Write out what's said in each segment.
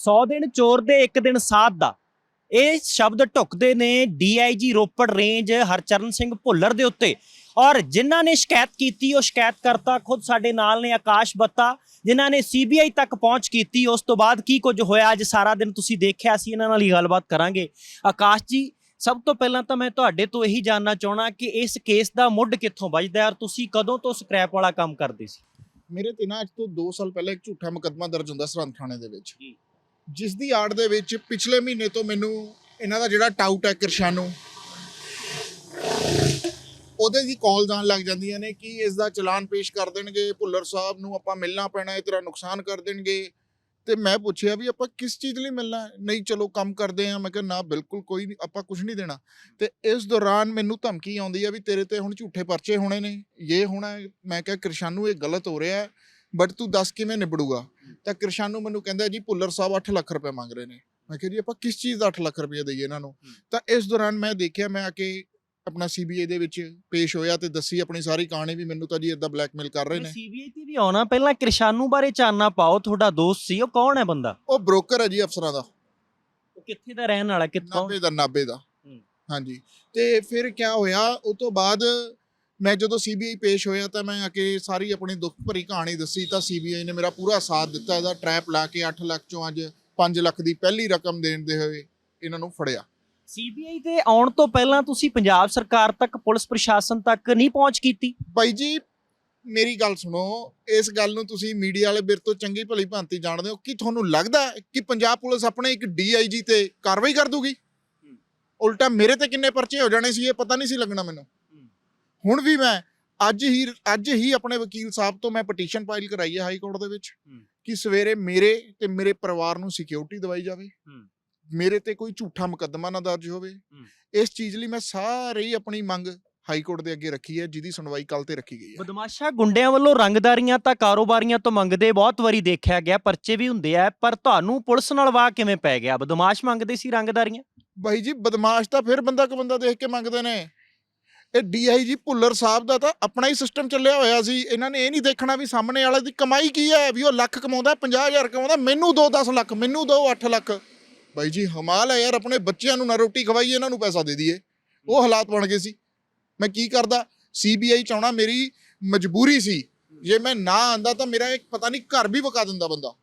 100 ਦਿਨ ਚੋਰ ਦੇ ਇੱਕ ਦਿਨ ਸਾਧ ਦਾ। ਇਹ ਸ਼ਬਦ ਢੁੱਕਦੇ ਨੇ ਡੀਆਈਜੀ ਰੋਪੜ ਰੇਂਜ ਹਰਚਰਨ ਸਿੰਘ ਭੁੱਲਰ ਦੇ ਉੱਤੇ। ਔਰ ਜਿਨ੍ਹਾਂ ਨੇ ਸ਼ਿਕਾਇਤ ਕੀਤੀ ਉਹ ਸ਼ਿਕਾਇਤਕਰਤਾ ਖੁਦ ਸਾਡੇ ਨਾਲ ਨੇ ਆਕਾਸ਼ ਬੱਤਾ ਜਿਨ੍ਹਾਂ ਨੇ ਸੀਬੀਆਈ ਤੱਕ ਪਹੁੰਚ ਕੀਤੀ ਉਸ ਤੋਂ ਬਾਅਦ ਕੀ ਕੁਝ ਹੋਇਆ? ਅੱਜ ਸਾਰਾ ਦਿਨ ਤੁਸੀਂ ਦੇਖਿਆ ਸੀ ਇਹਨਾਂ ਨਾਲ ਹੀ ਗੱਲਬਾਤ ਕਰਾਂਗੇ। ਆਕਾਸ਼ ਜੀ ਸਭ ਤੋਂ ਪਹਿਲਾਂ ਤਾਂ ਮੈਂ ਤੁਹਾਡੇ ਤੋਂ ਇਹੀ ਜਾਨਣਾ ਚਾਹਣਾ ਕਿ ਇਸ ਕੇਸ ਦਾ ਮੁੱਢ ਕਿੱਥੋਂ ਵੱਜਦਾ ਔਰ ਤੁਸੀਂ ਕਦੋਂ ਤੋਂ ਸਕ੍ਰੈਪ ਵਾਲਾ ਕੰਮ ਕਰਦੇ ਸੀ? ਮੇਰੇ ਤੇ ਨਾ ਅੱਜ ਤੋਂ 2 ਸਾਲ ਪਹਿਲਾਂ ਇੱਕ ਝੂਠਾ ਮੁਕੱਦਮਾ ਦਰਜ ਹੁੰਦਾ ਸਰਹੰਦ ਥਾਣੇ ਦੇ ਵਿੱਚ। ਜੀ। ਜਿਸ ਦੀ ਆੜ ਦੇ ਵਿੱਚ ਪਿਛਲੇ ਮਹੀਨੇ ਤੋਂ ਮੈਨੂੰ ਇਹਨਾਂ ਦਾ ਜਿਹੜਾ ਟਾਊਟ ਹੈ ਕਿਰਸ਼ਾਨੂ, ਉਹਦੇ ਦੀ ਕਾਲ ਜਾਣ ਲੱਗ ਜਾਂਦੀਆਂ ਨੇ ਕਿ ਇਸ ਦਾ ਚਲਾਨ ਪੇਸ਼ ਕਰ ਦੇਣਗੇ, ਭੁੱਲਰ ਸਾਹਿਬ ਨੂੰ ਆਪਾਂ ਮਿਲਣਾ ਪੈਣਾ ਹੈ ਤੇਰਾ ਨੁਕਸਾਨ ਕਰ ਦੇਣਗੇ। ਤੇ ਮੈਂ ਪੁੱਛਿਆ ਵੀ ਆਪਾਂ ਕਿਸ ਚੀਜ਼ ਲਈ ਮਿਲਣਾ ਨਹੀਂ, ਚਲੋ ਕੰਮ ਕਰਦੇ ਆ ਮੈਂ ਕਿਹਾ, ਨਾ, ਬਿਲਕੁਲ ਕੋਈ ਨਹੀਂ, ਆਪਾਂ ਕੁਝ ਨਹੀਂ ਦੇਣਾ। ਤੇ ਇਸ ਦੌਰਾਨ ਮੈਨੂੰ ਧਮਕੀ ਆਉਂਦੀ ਆ ਵੀ ਤੇਰੇ ਤੇ ਹੁਣ ਝੂਠੇ ਪਰਚੇ ਹੋਣੇ ਨੇ, ਇਹ ਹੋਣਾ ਮੈਂ ਕਿਹਾ, ਕਿਰਸ਼ਾਨੂ, ਇਹ ਗਲਤ ਹੋ ਰਿਹਾ ਹੈ। ਬਟ ਤੂੰ ਦੱਸ ਕਿਵੇਂ ਨਿਬੜੂਗਾ? ਤਾਂ ਕਿਰਸ਼ਾਨੂ ਮੈਨੂੰ ਕਹਿੰਦਾ ਜੀ ਭੁੱਲਰ ਸਾਹਿਬ 8 ਲੱਖ ਰੁਪਏ ਮੰਗ ਰਹੇ ਨੇ। ਮੈਂ ਕਿਹਾ ਜੀ ਆਪਾਂ ਕਿਸ ਚੀਜ਼ ਦਾ 8 ਲੱਖ ਰੁਪਏ ਦਈਏ ਇਹਨਾਂ ਨੂੰ? ਤਾਂ ਇਸ ਦੌਰਾਨ ਮੈਂ ਦੇਖਿਆ ਮੈਂ ਆ ਕੇ ਆਪਣਾ ਸੀਬੀਆਈ ਦੇ ਵਿੱਚ ਪੇਸ਼ ਹੋਇਆ ਤੇ ਦੱਸੀ ਆਪਣੀ ਸਾਰੀ ਕਹਾਣੀ ਵੀ ਮੈਨੂੰ ਤਾਂ ਜੀ ਇਦਾਂ ਬਲੈਕਮੇਲ ਕਰ ਰਹੇ ਨੇ। ਸੀਬੀਆਈ ਤੇ ਵੀ ਆਉਣਾ ਪਹਿਲਾਂ ਕਿਰਸ਼ਾਨੂ ਬਾਰੇ ਚਾਨਣਾ ਪਾਓ ਤੁਹਾਡਾ ਦੋਸਤ ਸੀ ਉਹ ਕੌਣ ਹੈ ਬੰਦਾ? ਉਹ ਬ੍ਰੋਕਰ ਹੈ ਜੀ ਅਫਸਰਾਂ ਦਾ। ਉਹ ਕਿੱਥੇ ਦਾ ਰਹਿਣ ਵਾਲਾ ਕਿੱਥੋਂ? ਨਾਬੇ ਦਾ ਨਾਬੇ ਦਾ। ਹੂੰ। ਹਾਂਜੀ। ਤੇ ਫਿਰ ਕੀ ਹੋਇਆ ਉਹ ਤੋਂ ਬਾਅਦ ਮੈਂ ਜਦੋਂ ਸੀਬੀਆਈ ਪੇਸ਼ ਹੋਇਆ ਤਾਂ ਮੈਂ ਆ ਕੇ ਸਾਰੀ ਆਪਣੀ ਦੁੱਖ ਭਰੀ ਕਹਾਣੀ ਦੱਸੀ ਤਾਂ ਸੀਬੀਆਈ ਨੇ ਮੇਰਾ ਪੂਰਾ ਸਾਥ ਦਿੱਤਾ ਇਹਦਾ ਟਰੈਪ ਲਾ ਕੇ 8 ਲੱਖ ਚੋਂ ਅੱਜ 5 ਲੱਖ ਦੀ ਪਹਿਲੀ ਰਕਮ ਦੇਣ ਦੇ ਹੋਏ ਇਹਨਾਂ ਨੂੰ ਫੜਿਆ। ਸੀਬੀਆਈ ਤੇ ਆਉਣ ਤੋਂ ਪਹਿਲਾਂ ਤੁਸੀਂ ਪੰਜਾਬ ਸਰਕਾਰ ਤੱਕ ਪੁਲਿਸ ਪ੍ਰਸ਼ਾਸਨ ਤੱਕ ਨਹੀਂ ਪਹੁੰਚ ਕੀਤੀ? ਬਾਈ ਜੀ ਮੇਰੀ ਗੱਲ ਸੁਣੋ ਇਸ ਗੱਲ ਨੂੰ ਤੁਸੀਂ ਮੀਡੀਆ ਵਾਲੇ ਬਿਰ ਤੋਂ ਚੰਗੀ ਭਲੀ ਭਾਂਤੀ ਜਾਣਦੇ ਹੋ। ਕਿ ਤੁਹਾਨੂੰ ਲੱਗਦਾ ਹੈ ਕਿ ਪੰਜਾਬ ਪੁਲਿਸ ਆਪਣੇ ਇੱਕ ਡੀਆਈਜੀ ਤੇ ਕਾਰਵਾਈ ਕਰ ਦੂਗੀ? ਉਲਟਾ ਮੇਰੇ ਤੇ ਕਿੰਨੇ ਪਰਚੇ ਹੋ ਜਾਣੇ ਸੀ ਇਹ ਪਤਾ ਨਹੀਂ ਸੀ ਲੱਗਣਾ ਮੈਨੂੰ। ਹੁਣ ਵੀ ਮੈਂ ਅੱਜ ਹੀ ਅੱਜ ਹੀ ਆਪਣੇ ਵਕੀਲ ਸਾਹਿਬ ਤੋਂ ਮੈਂ ਪਟੀਸ਼ਨ ਫਾਈਲ ਕਰਾਈ ਹੈ ਹਾਈ ਕੋਰਟ ਦੇ ਵਿੱਚ। ਕਿ ਸਵੇਰੇ ਮੇਰੇ ਤੇ ਮੇਰੇ ਪਰਿਵਾਰ ਨੂੰ ਸਿਕਿਉਰਿਟੀ ਦਵਾਈ ਜਾਵੇ। ਮੇਰੇ ਤੇ ਕੋਈ ਝੂਠਾ ਮੁਕੱਦਮਾ ਨਾ ਦਰਜ ਹੋਵੇ। ਇਸ ਚੀਜ਼ ਲਈ ਮੈਂ ਸਾਰੀ ਆਪਣੀ ਮੰਗ ਹਾਈ ਕੋਰਟ ਦੇ ਅੱਗੇ ਰੱਖੀ ਹੈ ਜਿਹਦੀ ਸੁਣਵਾਈ ਕੱਲ ਤੇ ਰੱਖੀ ਗਈ ਹੈ ਬਦਮਾਸ਼ਾ ਗੁੰਡਿਆਂ ਵੱਲੋਂ ਰੰਗਦਾਰੀਆਂ ਤਾਂ ਕਾਰੋਬਾਰੀਆਂ ਤੋਂ ਮੰਗਦੇ ਬਹੁਤ ਵਾਰੀ ਦੇਖਿਆ ਗਿਆ ਪਰਚੇ ਵੀ ਹੁੰਦੇ ਆ ਪਰ ਤੁਹਾਨੂੰ ਪੁਲਿਸ ਨਾਲ ਵਾਹ ਕਿਵੇਂ ਪੈ ਗਿਆ ਬਦਮਾਸ਼ ਮੰਗਦੇ ਸੀ ਰੰਗਦਾਰੀਆਂ ਬਾਈ ਜੀ ਬਦਮਾਸ਼ ਤਾਂ ਫਿਰ ਬੰਦਾ ਕ ਬੰਦਾ ਦੇਖ ਕੇ ਮੰਗਦੇ ਨੇ ਇਹ ਡੀਆਈਜੀ ਭੁੱਲਰ ਸਾਹਿਬ ਦਾ ਤਾਂ ਆਪਣਾ ਹੀ ਸਿਸਟਮ ਚੱਲਿਆ ਹੋਇਆ ਸੀ। ਇਹਨਾਂ ਨੇ ਇਹ ਨਹੀਂ ਦੇਖਣਾ ਵੀ ਸਾਹਮਣੇ ਵਾਲੇ ਦੀ ਕਮਾਈ ਕੀ ਹੈ, ਵੀ ਉਹ ਲੱਖ ਕਮਾਉਂਦਾ 50000 ਕਮਾਉਂਦਾ, ਮੈਨੂੰ ਦੋ 10 ਲੱਖ, ਮੈਨੂੰ ਦੋ 8 ਲੱਖ। ਬਾਈ ਜੀ, ਹਮਾਲ ਹੈ ਯਾਰ, ਆਪਣੇ ਬੱਚਿਆਂ ਨੂੰ ਨਾ ਰੋਟੀ ਖਵਾਈਏ, ਇਹਨਾਂ ਨੂੰ ਪੈਸਾ ਦੇ ਦਈਏ। ਉਹ ਹਾਲਾਤ ਬਣ ਗਏ ਸੀ। ਮੈਂ ਕੀ ਕਰਦਾ ਸੀਬੀਆਈ ਚਾਹਣਾ ਮੇਰੀ ਮਜਬੂਰੀ ਸੀ। ਜੇ ਮੈਂ ਨਾ ਆਂਦਾ ਤਾਂ ਮੇਰਾ ਇੱਕ ਪਤਾ ਨਹੀਂ ਘਰ ਵੀ ਵਕਾ ਦਿੰਦਾ ਬੰਦਾ।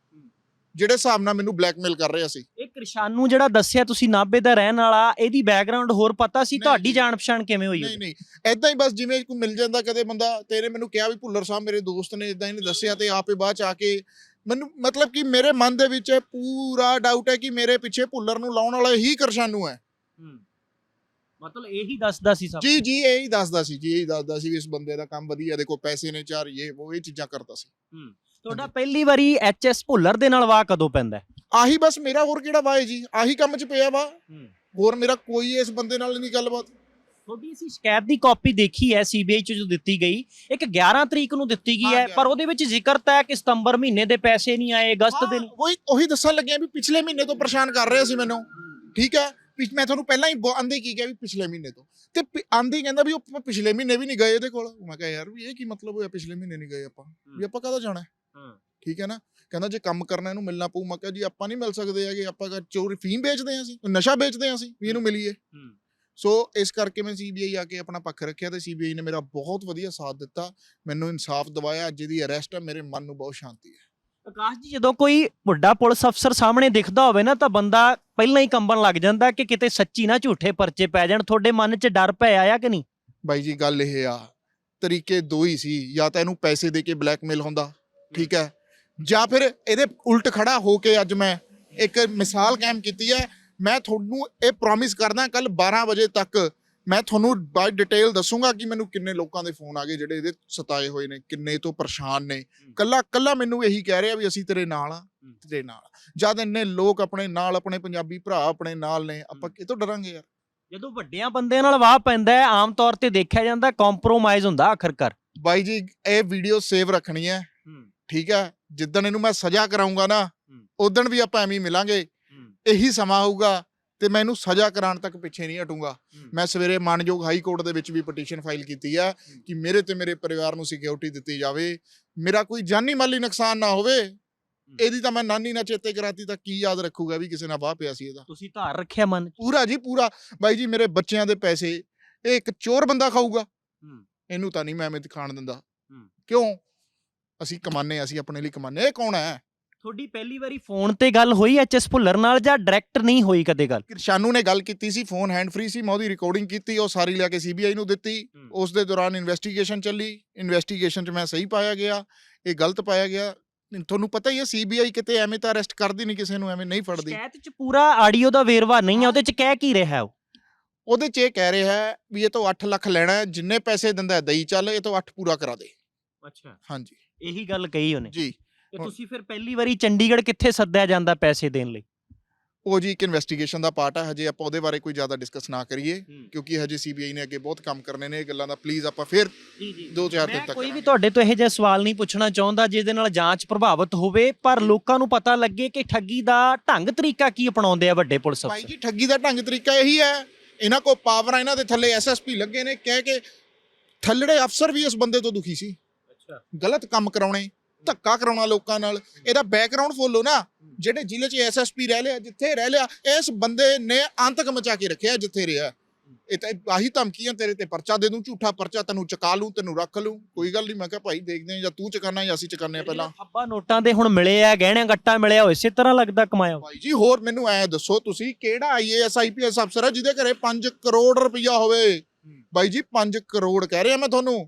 ਜਿਹੜੇ ਹਿਸਾਬ ਨਾਲ ਮੈਨੂੰ ਬਲੈਕਮੇਲ ਕਰ ਰਿਹਾ ਸੀ ਇਹ ਕਿਰਸ਼ਾਨੂ ਜਿਹੜਾ ਦੱਸਿਆ ਤੁਸੀਂ ਨਾਭੇ ਦਾ ਰਹਿਣ ਵਾਲਾ ਇਹਦੀ ਬੈਕਗ੍ਰਾਉਂਡ ਹੋਰ ਪਤਾ ਸੀ? ਤੁਹਾਡੀ। ਜਾਣ ਪਛਾਣ ਕਿਵੇਂ ਹੋਈ ਨਹੀਂ? ਨਹੀਂ। ਐਦਾਂ ਹੀ ਬਸ ਜਿਵੇਂ ਕੋਈ ਮਿਲ ਜਾਂਦਾ ਕਦੇ ਬੰਦਾ ਤੇਰੇ ਮੈਨੂੰ ਕਿਹਾ ਵੀ ਭੁੱਲਰ ਸਾਹਿਬ ਮੇਰੇ ਦੋਸਤ ਨੇ ਇਦਾਂ ਇਹਨੇ ਦੱਸਿਆ ਤੇ ਆਪੇ ਬਾਅਦ ਚ ਆ ਕੇ ਮੈਨੂੰ ਮਤਲਬ ਕਿ ਮੇਰੇ ਮਨ ਦੇ ਵਿੱਚ ਇਹ ਪੂਰਾ ਡਾਊਟ ਹੈ ਕਿ ਮੇਰੇ ਪਿੱਛੇ ਭੁੱਲਰ ਨੂੰ ਲਾਉਣ ਵਾਲਾ ਹੀ ਕਰਸ਼ਾਨੂ ਹੈ। ਹੂੰ। ਮਤਲਬ ਇਹੀ ਦੱਸਦਾ ਸੀ ਸਭ ਜੀ ਜੀ ਇਹ ਹੀ ਦੱਸਦਾ ਸੀ ਜੀ ਇਹ ਹੀ ਦੱਸਦਾ ਸੀ ਵੀ ਇਸ ਬੰਦੇ ਦਾ ਕੰਮ ਵਧੀਆ ਦੇਖੋ ਪੈਸੇ ਨੇ ਚਾਰ ਇਹ ਉਹ ਇਹ ਚੀਜ਼ਾਂ ਕਰਦਾ ਸੀ। ਤੁਹਾਡਾ ਪਹਿਲੀ ਵਾਰੀ ਐਚਐਸ ਭੁੱਲਰ ਦੇ ਨਾਲ ਵਾਹ ਕਦੋਂ ਪੈਂਦਾ? ਆਹੀ ਬਸ ਮੇਰਾ ਹੋਰ ਕਿਹੜਾ ਵਾ ਹੈ ਜੀ? ਆਹੀ ਕੰਮ 'ਚ ਪਿਆ ਵਾ ਹੋਰ ਮੇਰਾ ਕੋਈ ਇਸ ਬੰਦੇ ਨਾਲ ਨਹੀਂ ਗੱਲਬਾਤ। ਤੁਹਾਡੀ ਅਸੀਂ ਸ਼ਿਕਾਇਤ ਦੀ ਕਾਪੀ ਦੇਖੀ ਹੈ ਸੀਬੀਆਈ ਚ ਜੋ ਦਿੱਤੀ ਗਈ। ਇੱਕ 11 ਤਰੀਕ ਨੂੰ ਦਿੱਤੀ ਗਈ ਹਾਂ, ਹੈ 11 ਪਰ ਉਹਦੇ ਵਿੱਚ ਜ਼ਿਕਰ ਤਾਂ ਹੈ ਕਿ ਸਤੰਬਰ ਮਹੀਨੇ ਦੇ ਪੈਸੇ ਨਹੀਂ ਆਏ ਅਗਸਤ ਦੇ ਉਹੀ ਉਹੀ ਦੱਸਣ ਲੱਗਿਆ ਵੀ ਪਿਛਲੇ ਮਹੀਨੇ ਤੋਂ ਪਰੇਸ਼ਾਨ ਕਰ ਰਿਹਾ ਸੀ ਮੈਨੂੰ। ਠੀਕ ਹੈ? ਪਿਛ- ਮੈਂ ਤੁਹਾਨੂੰ ਪਹਿਲਾਂ ਹੀ ਆਂਦੇ ਕੀ ਕਿਹਾ ਵੀ ਪਿਛਲੇ ਮਹੀਨੇ ਤੋਂ। ਤੇ ਆਂਦੇ ਕਹਿੰਦਾ ਵੀ ਉਹ ਪਿਛਲੇ ਮਹੀਨੇ ਵੀ ਨਹੀਂ ਗਏ ਇਹਦੇ ਕੋਲ। ਮੈਂ ਕਿਹਾ ਯਾਰ ਵੀ ਇਹ ਕੀ ਮਤਲਬ ਹੋਇਆ ਪਿਛਲੇ ਮਹੀਨੇ ਨਹੀਂ ਗਏ ਆਪਾਂ? ਵੀ ਆਪਾਂ ਕਦੋਂ ਜਾਣਾ। ਠੀਕ ਹੈ ਨਾ? ਕਹਿੰਦਾ ਜੇ ਕੰਮ ਕਰਨਾ ਇਹਨੂੰ ਮਿਲਣਾ ਪਊ। ਮੈਂ ਕਿਹਾ ਜੀ ਆਪਾਂ ਨਹੀਂ ਮਿਲ ਸਕਦੇ ਹੈਗੇ। ਆਪਾਂ ਚੋਰੀ ਫੀਮ ਵੇਚਦੇ ਹਾਂ ਅਸੀਂ। ਨਸ਼ਾ ਵੇਚਦੇ ਹਾਂ ਅਸੀਂ ਵੀ ਇਹਨੂੰ ਮਿਲੀਏ। ਸੋ ਇਸ ਕਰਕੇ ਮੈਂ ਸੀਬੀਆਈ ਆ ਕੇ ਆਪਣਾ ਪੱਖ ਰੱਖਿਆ ਤੇ ਸੀਬੀਆਈ ਨੇ ਮੇਰਾ ਬਹੁਤ ਵਧੀਆ ਸਾਥ ਦਿੱਤਾ। ਮੈਨੂੰ ਇਨਸਾਫ ਦਿਵਾਇਆ। ਅੱਜ ਦੀ ਅਰੈਸਟ ਹੈ ਮੇਰੇ ਮਨ ਨੂੰ ਬਹੁਤ ਸ਼ਾਂਤੀ ਹੈ। ਆਕਾਸ਼ ਜੀ ਜਦੋਂ ਕੋਈ ਵੱਡਾ ਪੁਲਿਸ ਅਫਸਰ ਸਾਹਮਣੇ ਦਿਖਦਾ ਹੋਵੇ ਨਾ ਤਾਂ ਬੰਦਾ ਪਹਿਲਾਂ ਹੀ ਕੰਬਣ ਲੱਗ ਜਾਂਦਾ ਕਿ ਕਿਤੇ ਸੱਚੀ ਨਾ ਝੂਠੇ ਪਰਚੇ ਪੈ ਜਾਣ। ਤੁਹਾਡੇ ਮਨ 'ਚ ਡਰ ਪੈ ਆਇਆ ਕਿ ਨਹੀਂ? ਬਾਈ ਜੀ ਗੱਲ ਇਹ ਆ। ਤਰੀਕੇ ਦੋ ਹੀ ਸੀ। ਜਾਂ ਤਾਂ ਇਹਨੂੰ ਪੈਸੇ ਦੇ ਕੇ ਬਲੈਕਮੇਲ ਹੁੰਦਾ। ਠੀਕ ਹੈ। ਜਾਂ ਫਿਰ ਇਹਦੇ ਉਲਟ ਖੜਾ ਹੋ ਕੇ ਅੱਜ ਮੈਂ ਇੱਕ ਮਿਸਾਲ ਕਾਇਮ ਕੀਤੀ ਹੈ। ਮੈਂ ਤੁਹਾਨੂੰ ਇਹ ਪ੍ਰੋਮਿਸ ਕਰਦਾ ਕੱਲ 12 ਵਜੇ ਤੱਕ ਮੈਂ ਤੁਹਾਨੂੰ ਬਾਈ ਡਿਟੇਲ ਦੱਸੂਗਾ ਕਿ ਮੈਨੂੰ ਕਿੰਨੇ ਲੋਕਾਂ ਦੇ ਫੋਨ ਆ ਗਏ ਜਿਹੜੇ ਇਹਦੇ ਸਤਾਏ ਹੋਏ ਨੇ ਕਿੰਨੇ ਤੋਂ ਪਰੇਸ਼ਾਨ ਨੇ। ਕੱਲਾ ਕੱਲਾ ਮੈਨੂੰ ਇਹੀ ਕਹਿ ਰਿਹਾ ਵੀ ਅਸੀਂ ਤੇਰੇ ਨਾਲ ਆ ਤੇਰੇ ਨਾਲ। ਜਦ ਇੰਨੇ ਲੋਕ ਆਪਣੇ ਨਾਲ ਆਪਣੇ ਪੰਜਾਬੀ ਭਰਾ ਆਪਣੇ ਨਾਲ ਨੇ ਆਪਾਂ ਕਿਤੋਂ ਡਰਾਂਗੇ ਯਾਰ? ਜਦੋਂ ਵੱਡਿਆਂ ਬੰਦਿਆਂ ਨਾਲ ਵਾਹ ਪੈਂਦਾ ਹੈ ਆਮ ਤੌਰ ਤੇ ਦੇਖਿਆ ਜਾਂਦਾ ਕੰਪਰੋਮਾਈਜ਼ ਹੁੰਦਾ ਆਖਰਕਾਰ। ਬਾਈ ਜੀ ਇਹ ਵੀਡੀਓ ਸੇਵ ਰੱਖਣੀ ਹੈ। ਠੀਕ ਹੈ ਜਿੱਦਣ ਇਹਨੂੰ ਮੈਂ ਸਜ਼ਾ ਕਰਾਉਂਗਾ ਨਾ ਹੂੰ। ਉਦਣ ਵੀ ਆਪਾਂ ਐਵੇਂ ਮਿਲਾਂਗੇ। ਇਹੀ ਸਮਾਂ ਆਊਗਾ ਤੇ ਮੈਂ ਇਹਨੂੰ ਸਜ਼ਾ ਕਰਾਉਣ ਤੱਕ ਪਿੱਛੇ ਨਹੀਂ ਹਟੂੰਗਾ। ਮੈਂ ਸਵੇਰੇ ਮਾਨਯੋਗ ਹਾਈ ਕੋਰਟ ਦੇ ਵਿੱਚ ਵੀ ਪਟੀਸ਼ਨ ਫਾਈਲ ਕੀਤੀ ਆ ਕਿ ਮੇਰੇ ਤੇ ਮੇਰੇ ਪਰਿਵਾਰ ਨੂੰ ਸਿਕਿਉਰਿਟੀ ਦਿੱਤੀ ਜਾਵੇ। ਮੇਰਾ ਕੋਈ ਜਾਨੀ ਮਾਲੀ ਨੁਕਸਾਨ ਨਾ ਹੋਵੇ ਇਹਦੀ ਤਾਂ ਮੈਂ ਨਾਨੀ ਨਾਲ ਚੇਤੇ ਕਰਾਤੀ ਤਾਂ ਕੀ ਯਾਦ ਰੱਖੂਗਾ ਵੀ ਕਿਸੇ ਨਾਲ ਵਾਹ ਪਿਆ ਸੀ ਇਹਦਾ। ਤੁਸੀਂ ਧਾਰ ਰੱਖਿਆ ਮਨ? ਪੂਰਾ ਜੀ ਪੂਰਾ। ਬਾਈ ਜੀ ਮੇਰੇ ਬੱਚਿਆਂ ਦੇ ਪੈਸੇ ਇਹ ਇੱਕ ਚੋਰ ਬੰਦਾ ਖਾਊਗਾ। ਇਹਨੂੰ ਤਾਂ ਨਹੀਂ ਮੈਂ ਐਵੇਂ ਖਾਣ ਦਿੰਦਾ। ਕਿਉਂ? ਅਸੀਂ ਕਮਾਨੇ ਅਸੀਂ ਆਪਣੇ ਲਈ ਕਮਾਨੇ ਇਹ ਕੌਣ ਹੈ ਤੁਹਾਡੀ ਪਹਿਲੀ ਵਾਰੀ ਫੋਨ ਤੇ ਗੱਲ ਹੋਈ ਐਚਐਸ ਭੁੱਲਰ ਨਾਲ ਜਾਂ ਡਾਇਰੈਕਟ ਨਹੀਂ ਹੋਈ ਕਦੇ ਗੱਲ? ਕਿਰਸ਼ਾਨੂ ਨੇ ਗੱਲ ਕੀਤੀ ਸੀ ਫੋਨ ਹੈਂਡ ਫ੍ਰੀ ਸੀ ਮੈਂ ਉਹਦੀ ਰਿਕਾਰਡਿੰਗ ਕੀਤੀ ਉਹ ਸਾਰੀ ਲਿਆ ਕੇ ਸੀਬੀਆਈ ਨੂੰ ਦਿੱਤੀ। ਹੂੰ। ਉਸ ਦੇ ਦੌਰਾਨ ਇਨਵੈਸਟੀਗੇਸ਼ਨ ਚੱਲੀ। ਇਨਵੈਸਟੀਗੇਸ਼ਨ 'ਚ ਮੈਂ ਸਹੀ ਪਾਇਆ ਗਿਆ ਇਹ ਗਲਤ ਪਾਇਆ ਗਿਆ। ਤੁਹਾਨੂੰ ਪਤਾ ਹੀ ਹੈ ਸੀਬੀਆਈ ਕਿਤੇ ਐਵੇਂ ਤਾਂ ਅਰੈਸਟ ਕਰਦੀ ਨਹੀਂ ਕਿਸੇ ਨੂੰ ਐਵੇਂ ਨਹੀਂ ਫੜਦੀ। ਸ਼ਿਕਾਇਤ 'ਚ ਪੂਰਾ ਆਡੀਓ ਦਾ ਵੇਰਵਾ ਨਹੀਂ ਹੈ ਉਹਦੇ 'ਚ ਕਹਿ ਕੀ ਰਿਹਾ ਉਹ? ਉਹਦੇ 'ਚ ਇਹ ਕਹਿ ਰਿਹਾ ਹੈ ਵੀ ਇਹ ਤੋਂ 8 ਲੱਖ ਲੈਣਾ ਹੈ ਜਿੰਨੇ ਪੈਸੇ ਦਿੰਦਾ ਹੈ ਦਈ ਚੱਲ ਇਹ ਤੋਂ 8 ਪੂਰਾ ਕਰਾ ਦੇ। ਅੱਛਾ। ਹਾਂਜੀ। ਇਹੀ ਗੱਲ ਕਹੀ ਉਹਨੇ। ਜੀ। ਤੇ ਤੁਸੀਂ ਫਿਰ ਪਹਿਲੀ ਵਾਰੀ ਚੰਡੀਗੜ੍ਹ ਕਿੱਥੇ ਸੱਦਿਆ ਜਾਂਦਾ ਪੈਸੇ ਦੇਣ ਲਈ? ਉਹ ਜੀ ਇੱਕ ਇਨਵੈਸਟੀਗੇਸ਼ਨ ਦਾ ਪਾਰਟ ਹੈ ਹਜੇ ਆਪਾਂ ਉਹਦੇ ਬਾਰੇ ਕੋਈ ਜ਼ਿਆਦਾ ਡਿਸਕਸ ਨਾ ਕਰੀਏ ਕਿਉਂਕਿ ਹਜੇ ਸੀਬੀਆਈ ਨੇ ਅੱਗੇ ਬਹੁਤ ਕੰਮ ਕਰਨੇ ਨੇ ਇਹ ਗੱਲਾਂ ਦਾ ਪਲੀਜ਼ ਆਪਾਂ ਫਿਰ ਜੀ ਜੀ। ਦੋ ਚਾਰ ਦਿਨ ਤੱਕ ਕੋਈ ਵੀ। ਤੁਹਾਡੇ ਤੋਂ ਇਹੋ ਜਿਹਾ ਸਵਾਲ ਨਹੀਂ ਪੁੱਛਣਾ ਚਾਹੁੰਦਾ ਜਿਹਦੇ ਨਾਲ ਜਾਂਚ ਪ੍ਰਭਾਵਿਤ ਹੋਵੇ ਪਰ ਲੋਕਾਂ ਨੂੰ ਪਤਾ ਲੱਗੇ ਕਿ ਠੱਗੀ ਦਾ ਢੰਗ ਤਰੀਕਾ ਕੀ ਅਪਣਾਉਂਦੇ ਆ ਵੱਡੇ ਪੁਲਿਸ ਭਾਈ ਅਫਸਰ। ਜੀ ਠੱਗੀ ਦਾ ਢੰਗ ਤਰੀਕਾ ਇਹੀ ਹੈ ਇਹਨਾਂ ਕੋ ਪਾਵਰ ਆ ਇਹਨਾਂ ਦੇ ਥੱਲੇ ਐਸਐਸਪੀ ਲੱਗੇ ਨੇ ਕਹਿ ਕੇ ਥੱਲੜੇ ਅਫਸਰ ਵੀ ਇਸ ਬੰਦੇ ਤੋਂ ਦੁਖੀ ਸੀ। ਗਲਤ ਕੰਮ ਕਰਾਉਣੇ ਧੱਕਾ ਕਰਾਉਣਾ ਲੋਕਾਂ ਨਾਲ ਇਹਦਾ ਬੈਕਗ੍ਰਾਉਂਡ ਫੋਲੋ ਨਾ ਜਿਹੜੇ ਜ਼ਿਲ੍ਹੇ 'ਚ ਐਸਐਸਪੀ ਰਹਿ ਲਿਆ ਜਿੱਥੇ ਰਹਿ ਲਿਆ ਇਸ ਬੰਦੇ ਨੇ ਆਂਤਕ ਮਚਾ ਕੇ ਰੱਖਿਆ ਜਿੱਥੇ ਰਿਹਾ। ਇਹ ਤਾਂ ਆਹੀ ਧਮਕੀਆਂ ਤੇਰੇ ਤੇ ਪਰਚਾ ਦੇ ਦੂੰ ਝੂਠਾ ਪਰਚਾ ਤੈਨੂੰ ਚਕਾ ਲੂੰ ਤੈਨੂੰ ਰੱਖ ਲੂੰ ਕੋਈ ਗੱਲ ਨਹੀਂ ਮੈਂ ਕਿਹਾ ਭਾਈ ਦੇਖਦੇ ਹਾਂ ਜਾਂ ਤੂੰ ਚਕਾਨਾ ਜਾਂ ਅਸੀਂ ਚਕਾਨੇ ਆ ਪਹਿਲਾਂ। ਥੱਬਾ ਨੋਟਾਂ ਦੇ ਹੁਣ ਮਿਲੇ ਆ ਗਹਿਣਿਆਂ ਗੱਟਾ ਮਿਲਿਆ ਹੋਇਆ ਇਸੇ ਤਰ੍ਹਾਂ ਲੱਗਦਾ ਕਮਾਇਆ। ਭਾਈ ਜੀ ਹੋਰ ਮੈਨੂੰ ਐ ਦੱਸੋ ਤੁਸੀਂ ਕਿਹੜਾ ਆਈਏਐਸ ਆਈਪੀਐਸ ਅਫਸਰ ਹੈ ਜਿਹਦੇ ਘਰੇ 5 ਕਰੋੜ ਰੁਪਇਆ ਹੋਵੇ? ਬਾਈ ਜੀ 5 ਕਰੋੜ ਕਹਿ ਰਿਹਾ ਮੈਂ ਤੁਹਾਨੂੰ।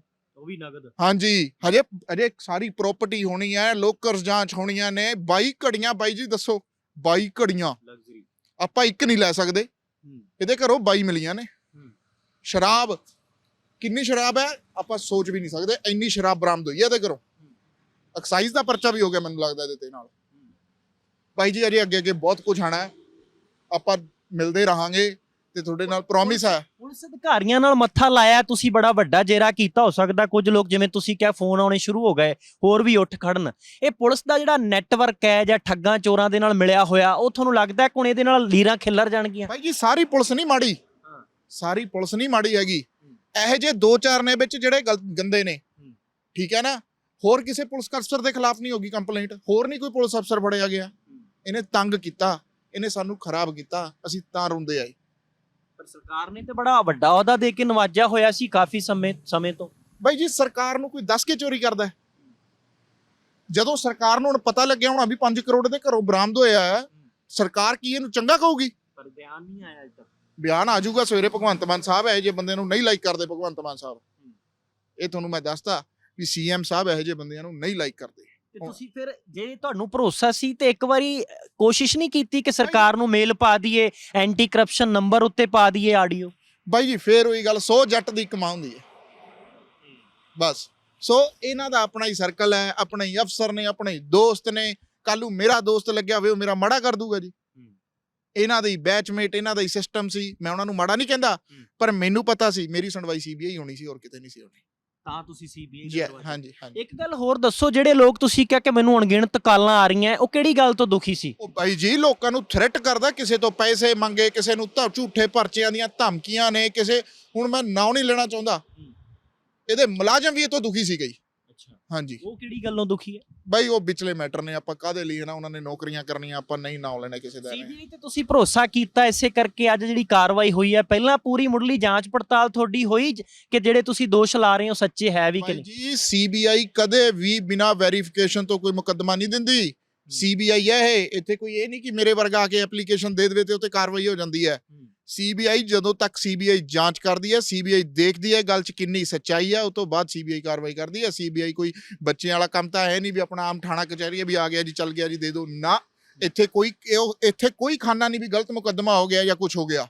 ਉਹ ਵੀ ਨਗਦ। ਹਾਂਜੀ ਹਜੇ ਹਜੇ ਸਾਰੀ ਪ੍ਰਾਪਰਟੀ ਹੋਣੀ ਹੈ ਲੋਕਰਸ ਜਾਂਚ ਹੋਣੀਆਂ ਨੇ 22 ਘੜੀਆਂ ਬਾਈ ਜੀ ਦੱਸੋ 22 ਘੜੀਆਂ। ਲਗਜ਼ਰੀ ਆਪਾਂ ਇੱਕ ਨਹੀਂ ਲੈ ਸਕਦੇ। ਇਹਦੇ ਘਰੋਂ 22 ਮਿਲੀਆਂ ਨੇ। ਸ਼ਰਾਬ ਕਿੰਨੀ ਸ਼ਰਾਬ ਹੈ? ਆਪਾਂ ਸੋਚ ਵੀ ਨਹੀਂ ਸਕਦੇ ਇੰਨੀ ਸ਼ਰਾਬ ਬਰਾਮਦ ਹੋਈ ਹੈ ਇਹਦੇ ਘਰੋਂ। ਐਕਸਾਈਜ਼ ਦਾ ਪਰਚਾ ਵੀ ਹੋ ਗਿਆ ਮੈਨੂੰ ਲੱਗਦਾ ਇਹਦੇ ਤੇ ਨਾਲ। ਭਾਈ ਜੀ ਅਜੇ ਅੱਗੇ ਅੱਗੇ ਬਹੁਤ ਕੁਝ ਆਣਾ ਹੈ। ਆਪਾਂ ਮਿਲਦੇ ਰਹਾਂਗੇ। ਤੇ ਤੁਹਾਡੇ ਨਾਲ ਪ੍ਰੋਮਿਸ ਹੈ ਪੁਲਿਸ ਅਧਿਕਾਰੀਆਂ ਨਾਲ ਮੱਥਾ ਲਾਇਆ ਤੁਸੀਂ ਬੜਾ ਵੱਡਾ ਜੇਰਾ ਕੀਤਾ ਹੋ ਸਕਦਾ ਕੁਝ ਲੋਕ ਜਿਵੇਂ ਤੁਸੀਂ ਕਿਹਾ ਫੋਨ ਆਉਣੇ ਸ਼ੁਰੂ ਹੋ ਗਏ ਹੋਰ ਵੀ ਉੱਠ ਖੜਨ। ਇਹ ਪੁਲਿਸ ਦਾ ਜਿਹੜਾ ਨੈਟਵਰਕ ਹੈ ਜਾਂ ਠੱਗਾਂ ਚੋਰਾਂ ਦੇ ਨਾਲ ਮਿਲਿਆ ਹੋਇਆ ਉਹ ਤੁਹਾਨੂੰ ਲੱਗਦਾ ਹੈ ਕਿ ਹੁਣ ਇਹਦੇ ਨਾਲ ਲੀਰਾਂ ਖਿੱਲਰ ਜਾਣਗੀਆਂ? ਭਾਈ ਜੀ ਸਾਰੀ ਪੁਲਿਸ ਨਹੀਂ ਮਾੜੀ। ਸਾਰੀ ਪੁਲਿਸ ਨਹੀਂ ਮਾੜੀ ਹੈਗੀ। ਇਹੋ ਜਿਹੇ ਦੋ ਚਾਰ ਨੇ ਵਿੱਚ ਜਿਹੜੇ ਗਲ- ਗੰਦੇ ਨੇ। ਠੀਕ ਹੈ ਨਾ? ਹੋਰ ਕਿਸੇ ਪੁਲਿਸ ਅਫਸਰ ਦੇ ਖਿਲਾਫ ਨਹੀਂ ਹੋਗੀ ਕੰਪਲੇਂਟ ਹੋਰ ਨਹੀਂ ਕੋਈ ਪੁਲਿਸ ਅਫਸਰ ਫੜਿਆ ਗਿਆ। ਇਹਨੇ ਤੰਗ ਕੀਤਾ। ਇਹਨੇ ਸਾਨੂੰ ਖਰਾਬ ਕੀਤਾ। ਅਸੀਂ ਤਾਂ ਰੋਂਦੇ ਆਏ। ਪਰ ਸਰਕਾਰ ਨੇ ਤੇ ਬੜਾ ਵੱਡਾ ਅਹੁਦਾ ਦੇ ਕੇ ਨਵਾਜਿਆ ਹੋਇਆ ਸੀ ਕਾਫੀ ਸਮੇਂ ਸਮੇਂ ਤੋਂ। ਬਾਈ ਜੀ ਸਰਕਾਰ ਨੂੰ ਕੋਈ ਦੱਸ ਕੇ ਚੋਰੀ ਕਰਦਾ ਹੈ? ਜਦੋਂ ਸਰਕਾਰ ਨੂੰ ਹੁਣ ਪਤਾ ਲੱਗਿਆ ਹੋਣਾ ਵੀ 5 ਕਰੋੜ ਦੇ ਘਰੋਂ ਬਰਾਮਦ ਹੋਇਆ ਹੈ ਸਰਕਾਰ ਕੀ ਇਹਨੂੰ ਚੰਗਾ ਕਹੂਗੀ? ਪਰ ਬਿਆਨ ਨਹੀਂ ਆਇਆ ਅਜੇ ਤੱਕ। ਬਿਆਨ ਆ ਜਾਊਗਾ ਸਵੇਰੇ ਭਗਵੰਤ ਮਾਨ ਸਾਹਿਬ ਇਹ ਜੇ ਬੰਦੇ ਨੂੰ ਨਹੀਂ ਲਾਈਕ ਕਰਦੇ ਭਗਵੰਤ ਮਾਨ ਸਾਹਿਬ। ਇਹ ਤੁਹਾਨੂੰ ਮੈਂ ਦੱਸਤਾ ਵੀ ਸੀਐਮ ਸਾਹਿਬ ਇਹੋ ਜਿਹੇ ਬੰਦਿਆਂ ਨੂੰ ਨਹੀਂ ਲਾਈਕ ਕਰਦੇ। ਤੇ ਤੁਸੀਂ ਫਿਰ ਜੇ ਤੁਹਾਨੂੰ ਭਰੋਸਾ ਸੀ ਤੇ ਇੱਕ ਵਾਰੀ ਕੋਸ਼ਿਸ਼ ਨਹੀਂ ਕੀਤੀ ਕਿ ਸਰਕਾਰ ਨੂੰ ਮੇਲ ਪਾ ਦਈਏ ਐਂਟੀ ਕਰਪਸ਼ਨ ਨੰਬਰ ਉੱਤੇ ਪਾ ਦਈਏ ਆਡੀਓ? ਬਾਈ ਜੀ ਫੇਰ ਉਹੀ ਗੱਲ 100 ਜੱਟ ਦੀ ਕਮਾਈ ਹੁੰਦੀ ਹੈ। ਬਸ। ਸੋ ਇਹਨਾਂ ਦਾ ਆਪਣਾ ਹੀ ਸਰਕਲ ਹੈ ਆਪਣੇ ਹੀ ਅਫਸਰ ਨੇ ਆਪਣੇ ਹੀ ਦੋਸਤ ਨੇ। ਕੱਲ ਮੇਰਾ ਦੋਸਤ ਲੱਗਿਆ ਹੋਵੇ ਉਹ ਮੇਰਾ ਮਾੜਾ ਕਰ ਦੂਗਾ ਜੀ। ਇਹਨਾਂ ਦਾ ਬੈਚਮੇਟ ਇਹਨਾਂ ਦਾ ਹੀ ਸਿਸਟਮ ਸੀ। ਮੈਂ ਉਹਨਾਂ ਨੂੰ ਮਾੜਾ ਨਹੀਂ ਕਹਿੰਦਾ ਪਰ ਮੈਨੂੰ ਪਤਾ ਸੀ ਮੇਰੀ ਸੁਣਵਾਈ ਸੀਬੀਆਈ ਹੋਣੀ ਸੀ ਹੋਰ ਕਿਤੇ ਨਹੀਂ ਸੀ ਹੋਣੀ। ਤਾਂ ਤੁਸੀਂ ਸੀਬੀਆਈ ਜੀ ਹਾਂਜੀ ਹਾਂਜੀ। ਇੱਕ ਗੱਲ ਹੋਰ ਦੱਸੋ ਜਿਹੜੇ ਲੋਕ ਤੁਸੀਂ ਕਿਹਾ ਕਿ ਮੈਨੂੰ ਅਣਗਿਣਤ ਕਾਲਾਂ ਆ ਰਹੀਆਂ ਉਹ ਕਿਹੜੀ ਗੱਲ ਤੋਂ ਦੁਖੀ ਸੀ? ਉਹ ਬਾਈ ਜੀ ਲੋਕਾਂ ਨੂੰ ਥ੍ਰੈਟ ਕਰਦਾ ਕਿਸੇ ਤੋਂ ਪੈਸੇ ਮੰਗੇ ਕਿਸੇ ਨੂੰ ਤਾਂ ਝੂਠੇ ਪਰਚਿਆਂ ਦੀਆਂ ਧਮਕੀਆਂ ਨੇ ਕਿਸੇ ਹੁਣ ਮੈਂ ਨਾਂ ਨਹੀਂ ਲੈਣਾ ਚਾਹੁੰਦਾ। ਇਹਦੇ ਮੁਲਾਜ਼ਮ ਵੀ ਇਹ ਤੋਂ ਦੁਖੀ ਸੀ ਗਈ। ਹਾਂਜੀ। ਉਹ ਕਿਹੜੀ ਗੱਲੋਂ ਦੁਖੀ ਹੈ? ਬਾਈ ਉਹ ਵਿਚਲੇ ਮੈਟਰ ਨੇ ਆਪਾਂ ਕਾਦੇ ਲਈ ਨਾ ਉਹਨਾਂ ਨੇ ਨੌਕਰੀਆਂ ਕਰਨੀਆਂ ਆਪਾਂ ਨਹੀਂ ਨਾਂ ਲੈਣਾ ਕਿਸੇ ਦਾ। ਸੀਬੀਆਈ ਤੇ ਤੁਸੀਂ ਭਰੋਸਾ ਕੀਤਾ ਇਸੇ ਕਰਕੇ ਅੱਜ ਜਿਹੜੀ ਕਾਰਵਾਈ ਹੋਈ ਹੈ? ਪਹਿਲਾਂ ਪੂਰੀ ਮੁੱਢਲੀ ਜਾਂਚ ਪੜਤਾਲ ਤੁਹਾਡੀ ਹੋਈ ਜ- ਕਿ ਜਿਹੜੇ ਤੁਸੀਂ ਦੋਸ਼ ਲਾ ਰਹੇ ਹੋ ਸੱਚੇ ਹੈ ਵੀ ਕਿ ਭਾਈ ਨਹੀਂ? ਜੀ ਸੀਬੀਆਈ ਕਦੇ ਵੀ ਬਿਨਾ ਵੈਰੀਫਿਕੇਸ਼ਨ ਤੋਂ ਕੋਈ ਮੁਕੱਦਮਾ ਨਹੀਂ ਦਿੰਦੀ। ਸੀਬੀਆਈ ਹੈ ਇਹ ਇੱਥੇ ਕੋਈ ਇਹ ਨਹੀਂ ਕਿ ਮੇਰੇ ਵਰਗਾ ਆ ਕੇ ਐਪਲੀਕੇਸ਼ਨ ਦੇ ਦੇਵੇ ਤੇ ਉੱਤੇ ਕਾਰਵਾਈ ਹੋ ਜਾਂਦੀ ਹੈ। ਸੀਬੀਆਈ ਜਦੋਂ ਤੱਕ ਸੀਬੀਆਈ ਜਾਂਚ ਕਰਦੀ ਹੈ ਸੀਬੀਆਈ ਦੇਖਦੀ ਹੈ ਗੱਲ 'ਚ ਕਿੰਨੀ ਸੱਚਾਈ ਹੈ ਉਸ ਤੋਂ ਬਾਅਦ ਸੀਬੀਆਈ ਕਾਰਵਾਈ ਕਰਦੀ ਹੈ। ਸੀਬੀਆਈ ਕੋਈ ਬੱਚਿਆਂ ਵਾਲਾ ਕੰਮ ਤਾਂ ਹੈ ਨਹੀਂ ਵੀ ਆਪਣਾ ਆਮ ਥਾਣਾ ਕਚਹਿਰੀ ਹੈ ਵੀ ਆ ਗਿਆ ਜੀ, ਚੱਲ ਗਿਆ ਜੀ, ਦੇ ਦਿਓ। ਨਾ, ਇੱਥੇ ਕੋਈ ਇਹ- ਇੱਥੇ ਕੋਈ ਖਾਨਾ ਨਹੀਂ ਵੀ ਗਲਤ ਮੁਕੱਦਮਾ ਹੋ ਗਿਆ ਜਾਂ ਕੁਝ ਹੋ ਗਿਆ।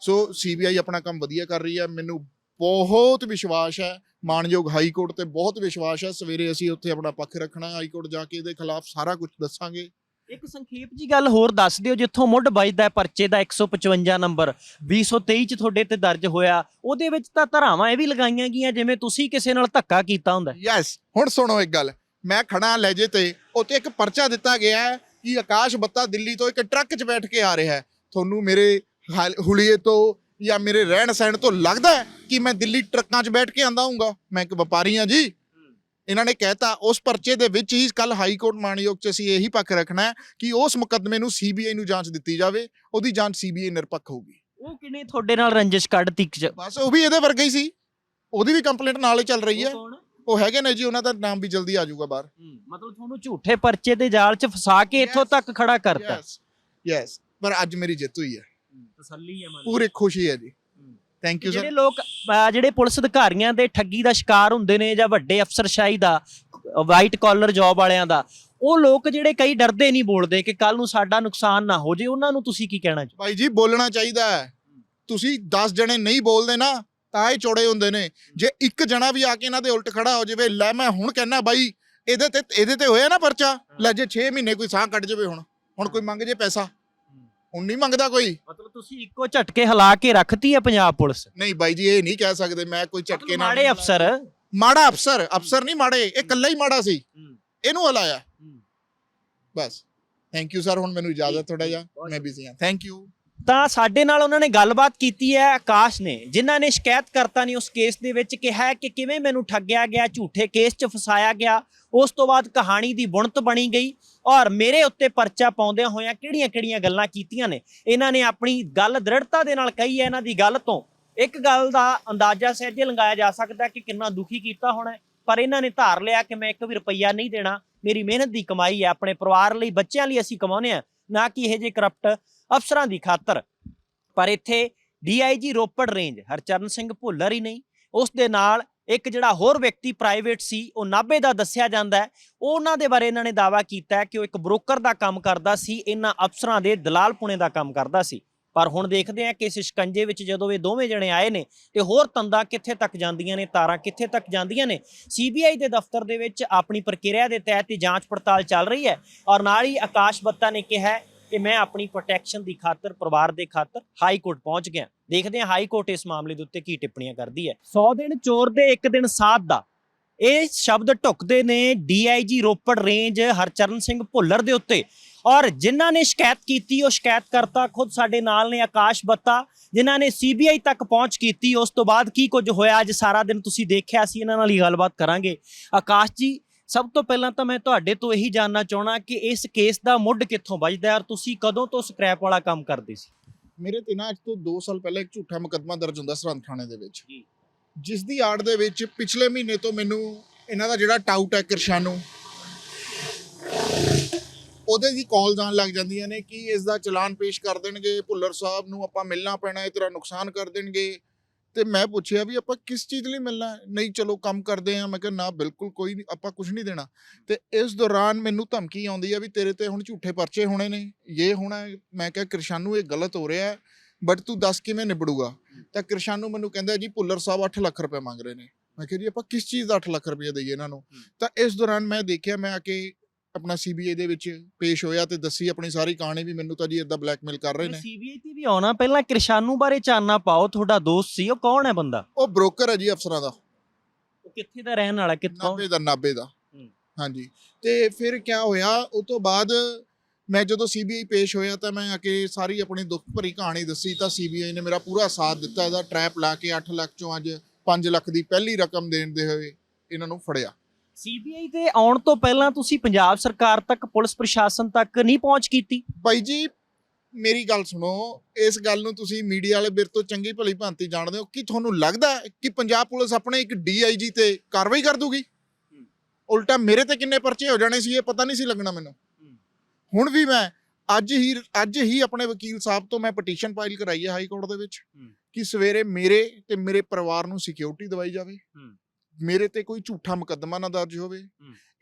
ਸੋ ਸੀਬੀਆਈ ਆਪਣਾ ਕੰਮ ਵਧੀਆ ਕਰ ਰਹੀ ਹੈ। ਮੈਨੂੰ ਬਹੁਤ ਵਿਸ਼ਵਾਸ ਹੈ, ਮਾਨਯੋਗ ਹਾਈ ਕੋਰਟ ਤੇ ਬਹੁਤ ਵਿਸ਼ਵਾਸ ਹੈ। ਸਵੇਰੇ ਅਸੀਂ ਉੱਥੇ ਆਪਣਾ ਪੱਖ ਰੱਖਣਾ, ਹਾਈ ਕੋਰਟ ਜਾ ਕੇ ਇਹਦੇ ਖਿਲਾਫ ਸਾਰਾ ਕੁਝ ਦੱਸਾਂਗੇ। ਇੱਕ ਸੰਖੇਪ ਜੀ ਗੱਲ ਹੋਰ ਦੱਸ ਦਿਓ, ਜਿੱਥੋਂ ਮੁੱਢ ਵੱਜਦਾ ਹੈ ਪਰਚੇ ਦਾ 155 ਨੰਬਰ। 223 ਚ ਤੁਹਾਡੇ ਤੇ ਦਰਜ ਹੋਇਆ। ਉਹਦੇ ਵਿੱਚ ਤਾਂ ਧਰਾਵਾਂ ਇਹ ਵੀ ਲਗਾਈਆਂ ਗਈਆਂ, ਜਿਵੇਂ ਤੁਸੀਂ ਕਿਸੇ ਨਾਲ ਧੱਕਾ ਕੀਤਾ ਹੁੰਦਾ ਯੈਸ ਹੁਣ ਸੁਣੋ ਇੱਕ ਗੱਲ। ਮੈਂ ਖੜਾ ਲਹਿਜੇ ਤੇ ਉੱਤੇ ਇੱਕ ਪਰਚਾ ਦਿੱਤਾ ਗਿਆ ਹੈ ਕਿ ਆਕਾਸ਼ ਬੱਤਾ ਦਿੱਲੀ ਤੋਂ ਇੱਕ ਟਰੱਕ 'ਚ ਬੈਠ ਕੇ ਆ ਰਿਹਾ ਹੈ। ਤੁਹਾਨੂੰ ਮੇਰੇ ਹਾਲ- ਹੁਲੀਏ ਤੋਂ ਜਾਂ ਮੇਰੇ ਰਹਿਣ ਸਹਿਣ ਤੋਂ ਲੱਗਦਾ ਕਿ ਮੈਂ ਦਿੱਲੀ ਟਰੱਕਾਂ 'ਚ ਬੈਠ ਕੇ ਆਂਦਾ ਹੂੰਗਾ ਮੈਂ ਇੱਕ ਵਪਾਰੀ ਹਾਂ ਜੀ। ਇਹਨਾਂ ਨੇ ਕਹਿਤਾ ਉਸ ਪਰਚੇ ਦੇ ਵਿੱਚ ਹੀ ਕੱਲ ਹਾਈ ਕੋਰਟ ਮਾਨਯੋਗ ਚ ਅਸੀਂ ਇਹੀ ਪੱਖ ਰੱਖਣਾ ਕਿ ਉਸ ਮੁਕੱਦਮੇ ਨੂੰ ਸੀਬੀਆਈ ਨੂੰ ਜਾਂਚ ਦਿੱਤੀ ਜਾਵੇ ਉਹਦੀ ਜਾਂਚ ਸੀਬੀਆਈ ਨਿਰਪੱਖ ਹੋਊਗੀ। ਉਹ ਕਿਨੇ ਤੁਹਾਡੇ ਨਾਲ ਰੰਜਿਸ਼ ਕੱਢਤੀ ਬਸ ਉਹ ਵੀ ਇਹਦੇ ਵਰਗਾ ਹੀ ਸੀ। ਉਹਦੀ ਵੀ ਕੰਪਲੇਂਟ ਨਾਲ ਹੀ ਚੱਲ ਰਹੀ ਹੈ। ਉਹ ਹੈਗੇ ਨੇ ਜੀ ਉਹਨਾਂ ਦਾ ਨਾਮ ਵੀ ਜਲਦੀ ਆ ਜਾਊਗਾ ਬਾਹਰ। ਮਤਲਬ ਤੁਹਾਨੂੰ ਝੂਠੇ ਪਰਚੇ ਦੇ ਜਾਲ 'ਚ ਫਸਾ ਕੇ ਇੱਥੋਂ. ਤੱਕ ਖੜਾ ਕਰਤਾ। ਯੈਸ ਪਰ ਅੱਜ ਮੇਰੀ ਜਿੱਤ ਹੋਈ ਹੈ। ਤਸੱਲੀ ਹੈ ਮਨ ਪੂਰੀ ਖੁਸ਼ੀ ਹੈ ਜੀ। ਥੈਂਕ ਯੂ ਜਿਹੜੇ ਸਰ ਲੋਕ ਅਹ, ਜਿਹੜੇ ਪੁਲਿਸ ਅਧਿਕਾਰੀਆਂ ਦੇ ਠੱਗੀ ਦਾ ਸ਼ਿਕਾਰ ਹੁੰਦੇ ਨੇ ਜਾਂ ਵੱਡੇ ਅਫਸਰਸ਼ਾਹੀ ਦਾ ਵਾਈਟ ਕਾਲਰ ਜੌਬ ਵਾਲਿਆਂ ਦਾ ਉਹ ਲੋਕ ਜਿਹੜੇ ਕਈ ਡਰਦੇ ਨਹੀਂ ਬੋਲਦੇ ਕਿ ਕੱਲ ਨੂੰ ਸਾਡਾ ਨੁਕਸਾਨ ਨਾ ਹੋ ਜੇ ਉਹਨਾਂ ਨੂੰ ਤੁਸੀਂ ਕੀ ਕਹਿਣਾ ਚਾਹੋ? ਭਾਈ ਜੀ ਬੋਲਣਾ ਚਾਹੀਦਾ ਹੈ। ਤੁਸੀਂ 10 ਜਣੇ ਨਹੀਂ ਬੋਲਦੇ ਨਾ ਤਾਂ ਇਹ ਚੋੜੇ ਹੁੰਦੇ ਨੇ। ਜੇ ਇੱਕ ਜਣਾ ਵੀ ਆ ਕੇ ਇਹਨਾਂ ਦੇ ਉਲਟ ਖੜਾ ਹੋ ਜਾਵੇ ਲੈ ਮੈਂ ਹੁਣ ਕਹਿਣਾ ਬਾਈ ਇਹਦੇ ਤੇ ਇਹਦੇ ਤੇ ਹੋਇਆ ਨਾ ਪਰਚਾ? ਲੈ ਜੇ 6 ਮਹੀਨੇ ਕੋਈ ਸਾਹ ਕੱਢ ਜਾਵੇ ਹੁਣ ਹੁਣ ਕੋਈ ਮੰਗ ਜੇ ਪੈਸਾ। ਹੁਣ ਨਹੀਂ ਮੰਗਦਾ ਕੋਈ। ਮਤਲਬ ਤੁਸੀਂ ਇੱਕੋ ਝਟਕੇ ਹਿਲਾ ਕੇ ਰੱਖਤੀ ਹੈ ਪੰਜਾਬ ਪੁਲਿਸ? ਨਹੀਂ ਬਾਈ ਜੀ ਇਹ ਨਹੀਂ ਕਹਿ ਸਕਦੇ ਮੈਂ ਕੋਈ ਝਟਕੇ ਨਾਲ ਮਾੜੇ ਅਫਸਰ। ਮਾੜਾ ਅਫਸਰ ਅਫਸਰ ਨਹੀਂ ਮਾੜੇ ਇਹ ਇਕੱਲਾ ਹੀ ਮਾੜਾ ਸੀ। ਇਹਨੂੰ ਹਲਾਇਆ। ਬਸ। ਥੈਂਕ ਯੂ ਸਰ ਹੁਣ ਮੈਨੂੰ ਇਜਾਜ਼ਤ ਥੋੜਾ ਜਿਹਾ। ਮੈਂ ਬਿਜ਼ੀ ਹਾਂ। ਥੈਂਕ ਯੂ ਤਾਂ ਸਾਡੇ ਨਾਲ ਉਹਨਾਂ ਨੇ ਗੱਲਬਾਤ ਕੀਤੀ ਹੈ ਆਕਾਸ਼ ਨੇ ਜਿਨ੍ਹਾਂ ਨੇ ਸ਼ਿਕਾਇਤਕਰਤਾ ਨੇ ਉਸ ਕੇਸ ਦੇ ਵਿੱਚ ਕਿਹਾ ਕਿ ਕਿਵੇਂ ਮੈਨੂੰ ਠੱਗਿਆ ਗਿਆ ਝੂਠੇ ਕੇਸ 'ਚ ਫਸਾਇਆ ਗਿਆ ਉਸ ਤੋਂ ਬਾਅਦ ਕਹਾਣੀ ਦੀ ਬੁਣਤ ਬਣੀ ਗਈ ਔਰ ਮੇਰੇ ਉੱਤੇ ਪਰਚਾ ਪਾਉਂਦਿਆਂ ਹੋਇਆਂ ਕਿਹੜੀਆਂ-ਕਿਹੜੀਆਂ ਗੱਲਾਂ ਕੀਤੀਆਂ ਨੇ। ਇਹਨਾਂ ਨੇ ਆਪਣੀ ਗੱਲ ਦ੍ਰਿੜਤਾ ਦੇ ਨਾਲ ਕਹੀ ਹੈ ਇਹਨਾਂ ਦੀ ਗੱਲ ਤੋਂ। ਇੱਕ ਗੱਲ ਦਾ ਅੰਦਾਜ਼ਾ ਸਹਿਜੇ ਲੰਗਾਇਆ ਜਾ ਸਕਦਾ ਕਿ ਕਿੰਨਾ ਦੁਖੀ ਕੀਤਾ ਹੋਣਾ ਪਰ ਇਹਨਾਂ ਨੇ ਧਾਰ ਲਿਆ ਕਿ ਮੈਂ ਇੱਕ ਵੀ ਰੁਪਈਆ ਨਹੀਂ ਦੇਣਾ। ਮੇਰੀ ਮਿਹਨਤ ਦੀ ਕਮਾਈ ਹੈ, ਆਪਣੇ ਪਰਿਵਾਰ ਲਈ, ਬੱਚਿਆਂ ਲਈ ਅਸੀਂ ਕਮਾਉਂਦੇ ਆ ਨਾ ਕਿ ਇਹ ਜੇ ਕਰਪਟ ਅਫਸਰਾਂ ਦੀ ਖਾਤਰ। ਪਰ ਇੱਥੇ ਡੀਆਈਜੀ ਰੋਪੜ ਰੇਂਜ ਹਰਚਰਨ ਸਿੰਘ ਭੁੱਲਰ ਹੀ ਨਹੀਂ। ਉਸ ਦੇ ਨਾਲ ਇੱਕ ਜਿਹੜਾ ਹੋਰ ਵਿਅਕਤੀ ਪ੍ਰਾਈਵੇਟ ਸੀ, ਉਹ ਨਾਭੇ ਦਾ ਦੱਸਿਆ ਜਾਂਦਾ ਹੈ। ਉਹਨਾਂ ਦੇ ਬਾਰੇ ਇਹਨਾਂ ਨੇ ਦਾਵਾ ਕੀਤਾ ਕਿ ਉਹ ਇੱਕ ਬ੍ਰੋਕਰ ਦਾ ਕੰਮ ਕਰਦਾ ਸੀ, ਇਹਨਾਂ ਅਫਸਰਾਂ ਦੇ ਦਲਾਲ ਪੁਣੇ ਦਾ ਕੰਮ ਕਰਦਾ ਸੀ। ਪਰ ਹੁਣ ਦੇਖਦੇ ਹਾਂ ਕਿ ਇਸ ਸ਼ਿਕੰਜੇ ਵਿੱਚ ਜਦੋਂ ਇਹ ਦੋਵੇਂ ਜਣੇ ਆਏ ਨੇ, ਤੇ ਹੋਰ ਤੰਦਾਂ ਕਿੱਥੇ ਤੱਕ ਜਾਂਦੀਆਂ ਨੇ, ਤਾਰਾਂ ਕਿੱਥੇ ਤੱਕ ਜਾਂਦੀਆਂ ਨੇ ਸੀਬੀਆਈ ਦੇ ਦਫ਼ਤਰ ਦੇ ਵਿੱਚ ਆਪਣੀ ਪ੍ਰਕਿਰਿਆ ਦੇ ਤਹਿਤ ਜਾਂਚ ਪੜਤਾਲ ਚੱਲ ਰਹੀ ਹੈ ਔਰ ਨਾਲ ਹੀ ਆਕਾਸ਼ ਬੱਤਾ ਨੇ ਕਿਹਾ ਕਿ ਮੈਂ ਆਪਣੀ ਪ੍ਰੋਟੈਕਸ਼ਨ ਦੀ ਖਾਤਰ, ਪਰਿਵਾਰ ਦੇ ਖਾਤਰ ਹਾਈ ਕੋਰਟ ਪਹੁੰਚ ਗਿਆ। ਦੇਖਦੇ ਹਾਂ ਹਾਈ ਕੋਰਟ ਇਸ ਮਾਮਲੇ ਦੇ ਉੱਤੇ ਕੀ ਟਿੱਪਣੀਆਂ ਕਰਦੀ ਹੈ। 100 ਦਿਨ ਚੋਰ ਦੇ, ਇੱਕ ਦਿਨ ਸਾਥ ਦਾ। ਇਹ ਸ਼ਬਦ ਢੁੱਕਦੇ ਨੇ ਡੀਆਈਜੀ ਰੋਪੜ ਰੇਂਜ ਹਰਚਰਨ ਸਿੰਘ ਭੁੱਲਰ ਦੇ ਉੱਤੇ। ਔਰ ਜਿਨ੍ਹਾਂ ਨੇ ਸ਼ਿਕਾਇਤ ਕੀਤੀ, ਉਹ ਸ਼ਿਕਾਇਤਕਰਤਾ ਖੁਦ ਸਾਡੇ ਨਾਲ ਨੇ, ਆਕਾਸ਼ ਬੱਤਾ, ਜਿਨ੍ਹਾਂ ਨੇ ਸੀਬੀਆਈ ਤੱਕ ਪਹੁੰਚ ਕੀਤੀ, ਉਸ ਤੋਂ ਬਾਅਦ ਕੀ ਕੁਝ ਹੋਇਆ? ਅੱਜ ਸਾਰਾ ਦਿਨ ਤੁਸੀਂ ਦੇਖਿਆ ਸੀ, ਇਹਨਾਂ ਨਾਲ ਹੀ ਗੱਲਬਾਤ ਕਰਾਂਗੇ। ਆਕਾਸ਼ ਜੀ ਸਭ ਤੋਂ ਪਹਿਲਾਂ ਤਾਂ ਮੈਂ ਤੁਹਾਡੇ ਤੋਂ ਇਹੀ ਜਾਨਣਾ ਚਾਹਣਾ ਕਿ ਇਸ ਕੇਸ ਦਾ ਮੁੱਢ ਕਿੱਥੋਂ ਵੱਜਦਾ ਔਰ ਤੁਸੀਂ ਕਦੋਂ ਤੋਂ ਸਕ੍ਰੈਪ ਵਾਲਾ ਕੰਮ ਕਰਦੇ ਸੀ? ਮੇਰੇ ਤੇ ਨਾ ਅੱਜ ਤੋਂ 2 ਸਾਲ ਪਹਿਲਾਂ ਇੱਕ ਝੂਠਾ ਮੁਕੱਦਮਾ ਦਰਜ ਹੁੰਦਾ ਸਰਹੰਦ ਥਾਣੇ ਦੇ ਵਿੱਚ। ਜੀ। ਜਿਸ ਦੀ ਆੜ ਦੇ ਵਿੱਚ ਪਿਛਲੇ ਮਹੀਨੇ ਤੋਂ ਮੈਨੂੰ ਇਹਨਾਂ ਦਾ ਜਿਹੜਾ ਟਾਊਟ ਹੈ ਕਿਰਸ਼ਾਨੂ ਉਹਦੇ ਦੀ ਕਾਲਸ ਆਉਣ ਲੱਗ ਜਾਂਦੀਆਂ ਨੇ ਕਿ ਇਸ ਦਾ ਚਲਾਨ ਪੇਸ਼ ਕਰ ਦੇਣਗੇ ਭੁੱਲਰ ਸਾਹਿਬ ਨੂੰ ਆਪਾਂ ਮਿਲਣਾ ਪੈਣਾ ਹੈ ਤੇਰਾ ਨੁਕਸਾਨ ਕਰ ਦੇਣਗੇ। ਤੇ ਮੈਂ ਪੁੱਛਿਆ ਵੀ ਆਪਾਂ ਕਿਸ ਚੀਜ਼ ਲਈ ਮਿਲਣਾ? ਨਹੀਂ ਚਲੋ ਕੰਮ ਕਰਦੇ ਆ ਮੈਂ ਕਿਹਾ ਨਾ ਬਿਲਕੁਲ ਕੋਈ ਨਹੀਂ ਆਪਾਂ ਕੁਝ ਨਹੀਂ ਦੇਣਾ। ਤੇ ਇਸ ਦੌਰਾਨ ਮੈਨੂੰ ਧਮਕੀ ਆਉਂਦੀ ਆ ਵੀ ਤੇਰੇ ਤੇ ਹੁਣ ਝੂਠੇ ਪਰਚੇ ਹੋਣੇ ਨੇ ਇਹ ਹੋਣਾ। ਮੈਂ ਕਿਹਾ ਕਿਰਸ਼ਾਨੂ ਇਹ ਗਲਤ ਹੋ ਰਿਹਾ ਬਟ ਤੂੰ ਦੱਸ ਕਿਵੇਂ ਨਿਬੜੂਗਾ? ਤਾਂ ਕਿਰਸ਼ਾਨੂ ਮੈਨੂੰ ਕਹਿੰਦਾ ਜੀ ਭੁੱਲਰ ਸਾਹਿਬ 8 ਲੱਖ ਰੁਪਏ ਮੰਗ ਰਹੇ ਨੇ। ਮੈਂ ਕਿਹਾ ਜੀ ਆਪਾਂ ਕਿਸ ਚੀਜ਼ ਦਾ 8 ਲੱਖ ਰੁਪਏ ਦਈਏ ਇਹਨਾਂ ਨੂੰ? ਤਾਂ ਇਸ ਦੌਰਾਨ ਮੈਂ ਦੇਖਿਆ ਮੈਂ ਆ ਕੇ ਆਪਣਾ ਸੀਬੀਆਈ ਦੇ ਵਿੱਚ ਪੇਸ਼ ਹੋਇਆ ਤੇ ਦੱਸੀ ਆਪਣੀ ਸਾਰੀ ਕਹਾਣੀ ਵੀ ਮੈਨੂੰ ਤਾਂ ਜੀ ਇਦਾਂ ਬਲੈਕਮੇਲ ਕਰ ਰਹੇ ਨੇ। ਸੀਬੀਆਈ ਤੇ ਵੀ ਆਉਣਾ ਪਹਿਲਾਂ ਕਿਰਸ਼ਾਨੂ ਬਾਰੇ ਚਾਨਣਾ ਪਾਓ ਤੁਹਾਡਾ ਦੋਸਤ ਸੀ ਉਹ ਕੌਣ ਹੈ ਬੰਦਾ? ਉਹ ਬ੍ਰੋਕਰ ਹੈ ਜੀ ਅਫਸਰਾਂ ਦਾ। ਉਹ ਕਿੱਥੇ ਦਾ ਰਹਿਣ ਵਾਲਾ ਕਿੱਥੋਂ? ਨਾਬੇ ਦਾ ਨਾਬੇ ਦਾ। ਹੂੰ। ਹਾਂਜੀ। ਤੇ ਫਿਰ ਕੀ ਹੋਇਆ ਉਹ ਤੋਂ ਬਾਅਦ ਮੈਂ ਜਦੋਂ ਸੀਬੀਆਈ ਪੇਸ਼ ਹੋਇਆ ਤਾਂ ਮੈਂ ਆ ਕੇ ਸਾਰੀ ਆਪਣੀ ਦੁੱਖ ਭਰੀ ਕਹਾਣੀ ਦੱਸੀ ਤਾਂ ਸੀਬੀਆਈ ਨੇ ਮੇਰਾ ਪੂਰਾ ਸਾਥ ਦਿੱਤਾ ਇਹਦਾ ਟਰੈਪ ਲਾ ਕੇ 8 ਲੱਖ ਚੋਂ ਅੱਜ 5 ਲੱਖ ਦੀ ਪਹਿਲੀ ਰਕਮ ਦੇਣ ਦੇ ਹੋਏ ਇਹਨਾਂ ਨੂੰ ਫੜਿਆ। ਸੀਬੀਆਈ ਤੇ ਆਉਣ ਤੋਂ ਪਹਿਲਾਂ ਤੁਸੀਂ ਪੰਜਾਬ ਸਰਕਾਰ ਤੱਕ ਪੁਲਿਸ ਪ੍ਰਸ਼ਾਸਨ ਤੱਕ ਨਹੀਂ ਪਹੁੰਚ ਕੀਤੀ? ਭਾਈ ਜੀ ਮੇਰੀ ਗੱਲ ਸੁਣੋ। ਇਸ ਗੱਲ ਨੂੰ ਤੁਸੀਂ ਮੀਡੀਆ ਵਾਲੇ ਬਿਰ ਤੋਂ ਚੰਗੀ ਭਲੀ ਭਾਂਤੀ ਜਾਣਦੇ ਹੋ। ਕਿ ਤੁਹਾਨੂੰ ਲੱਗਦਾ ਹੈ ਕਿ ਪੰਜਾਬ ਪੁਲਿਸ ਆਪਣੇ ਇੱਕ ਡੀਆਈਜੀ ਤੇ ਕਾਰਵਾਈ ਕਰ ਦੂਗੀ? ਉਲਟਾ ਮੇਰੇ ਤੇ ਕਿੰਨੇ ਪਰਚੇ ਹੋ ਜਾਣੇ ਸੀ ਇਹ ਪਤਾ ਨਹੀਂ ਸੀ ਲੱਗਣਾ ਮੈਨੂੰ। ਹੁਣ ਵੀ ਮੈਂ ਅੱਜ ਹੀ ਅੱਜ ਹੀ ਆਪਣੇ ਵਕੀਲ ਸਾਹਿਬ ਤੋਂ ਮੈਂ ਪਟੀਸ਼ਨ ਫਾਈਲ ਕਰਾਈ ਹੈ ਹਾਈ ਕੋਰਟ ਦੇ ਵਿੱਚ। ਕਿ ਸਵੇਰੇ ਮੇਰੇ ਤੇ ਮੇਰੇ ਪਰਿਵਾਰ ਨੂੰ ਸਿਕਿਉਰਿਟੀ ਦਵਾਈ ਜਾਵੇ। ਮੇਰੇ ਤੇ ਕੋਈ ਝੂਠਾ ਮੁਕੱਦਮਾ ਨਾ ਦਰਜ ਹੋਵੇ।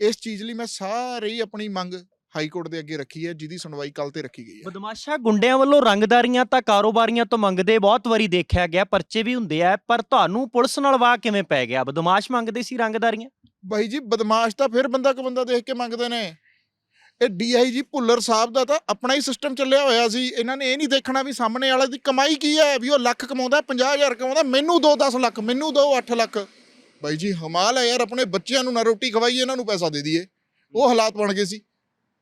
ਇਸ ਚੀਜ਼ ਲਈ ਮੈਂ ਸਾਰੀ ਆਪਣੀ ਮੰਗ ਹਾਈ ਕੋਰਟ ਦੇ ਅੱਗੇ ਰੱਖੀ ਹੈ ਜਿਹਦੀ ਸੁਣਵਾਈ ਕੱਲ ਤੇ ਰੱਖੀ ਗਈ ਹੈ। ਬਦਮਾਸ਼ਾ ਗੁੰਡਿਆਂ ਵੱਲੋਂ ਰੰਗਦਾਰੀਆਂ ਤਾਂ ਕਾਰੋਬਾਰੀਆਂ ਤੋਂ ਮੰਗਦੇ ਬਹੁਤ ਵਾਰੀ ਦੇਖਿਆ ਗਿਆ ਪਰਚੇ ਵੀ ਹੁੰਦੇ ਆ ਪਰ ਤੁਹਾਨੂੰ ਪੁਲਿਸ ਨਾਲ ਵਾਹ ਕਿਵੇਂ ਪੈ ਗਿਆ? ਬਦਮਾਸ਼ ਮੰਗਦੇ ਸੀ ਰੰਗਦਾਰੀਆਂ? ਬਾਈ ਜੀ ਬਦਮਾਸ਼ ਤਾਂ ਫਿਰ ਬੰਦਾ ਕ ਬੰਦਾ ਦੇਖ ਕੇ ਮੰਗਦੇ ਨੇ। ਇਹ ਡੀਆਈਜੀ ਭੁੱਲਰ ਸਾਹਿਬ ਦਾ ਤਾਂ ਆਪਣਾ ਹੀ ਸਿਸਟਮ ਚੱਲਿਆ ਹੋਇਆ ਸੀ। ਇਹਨਾਂ ਨੇ ਇਹ ਨਹੀਂ ਦੇਖਣਾ ਵੀ ਸਾਹਮਣੇ ਵਾਲੇ ਦੀ ਕਮਾਈ ਕੀ ਹੈ ਵੀ ਉਹ ਲੱਖ ਕਮਾਉਂਦਾ 50000 ਕਮਾਉਂਦਾ ਮੈਨੂੰ ਦੋ 10 ਲੱਖ ਮੈਨੂੰ ਦੋ 8 ਲੱਖ। ਬਾਈ ਜੀ ਹਮਾਲ ਹੈ ਯਾਰ ਆਪਣੇ ਬੱਚਿਆਂ ਨੂੰ ਨਾ ਰੋਟੀ ਖਵਾਈਏ ਇਹਨਾਂ ਨੂੰ ਪੈਸਾ ਦੇ ਦਈਏ। ਉਹ ਹਾਲਾਤ ਬਣ ਗਏ ਸੀ।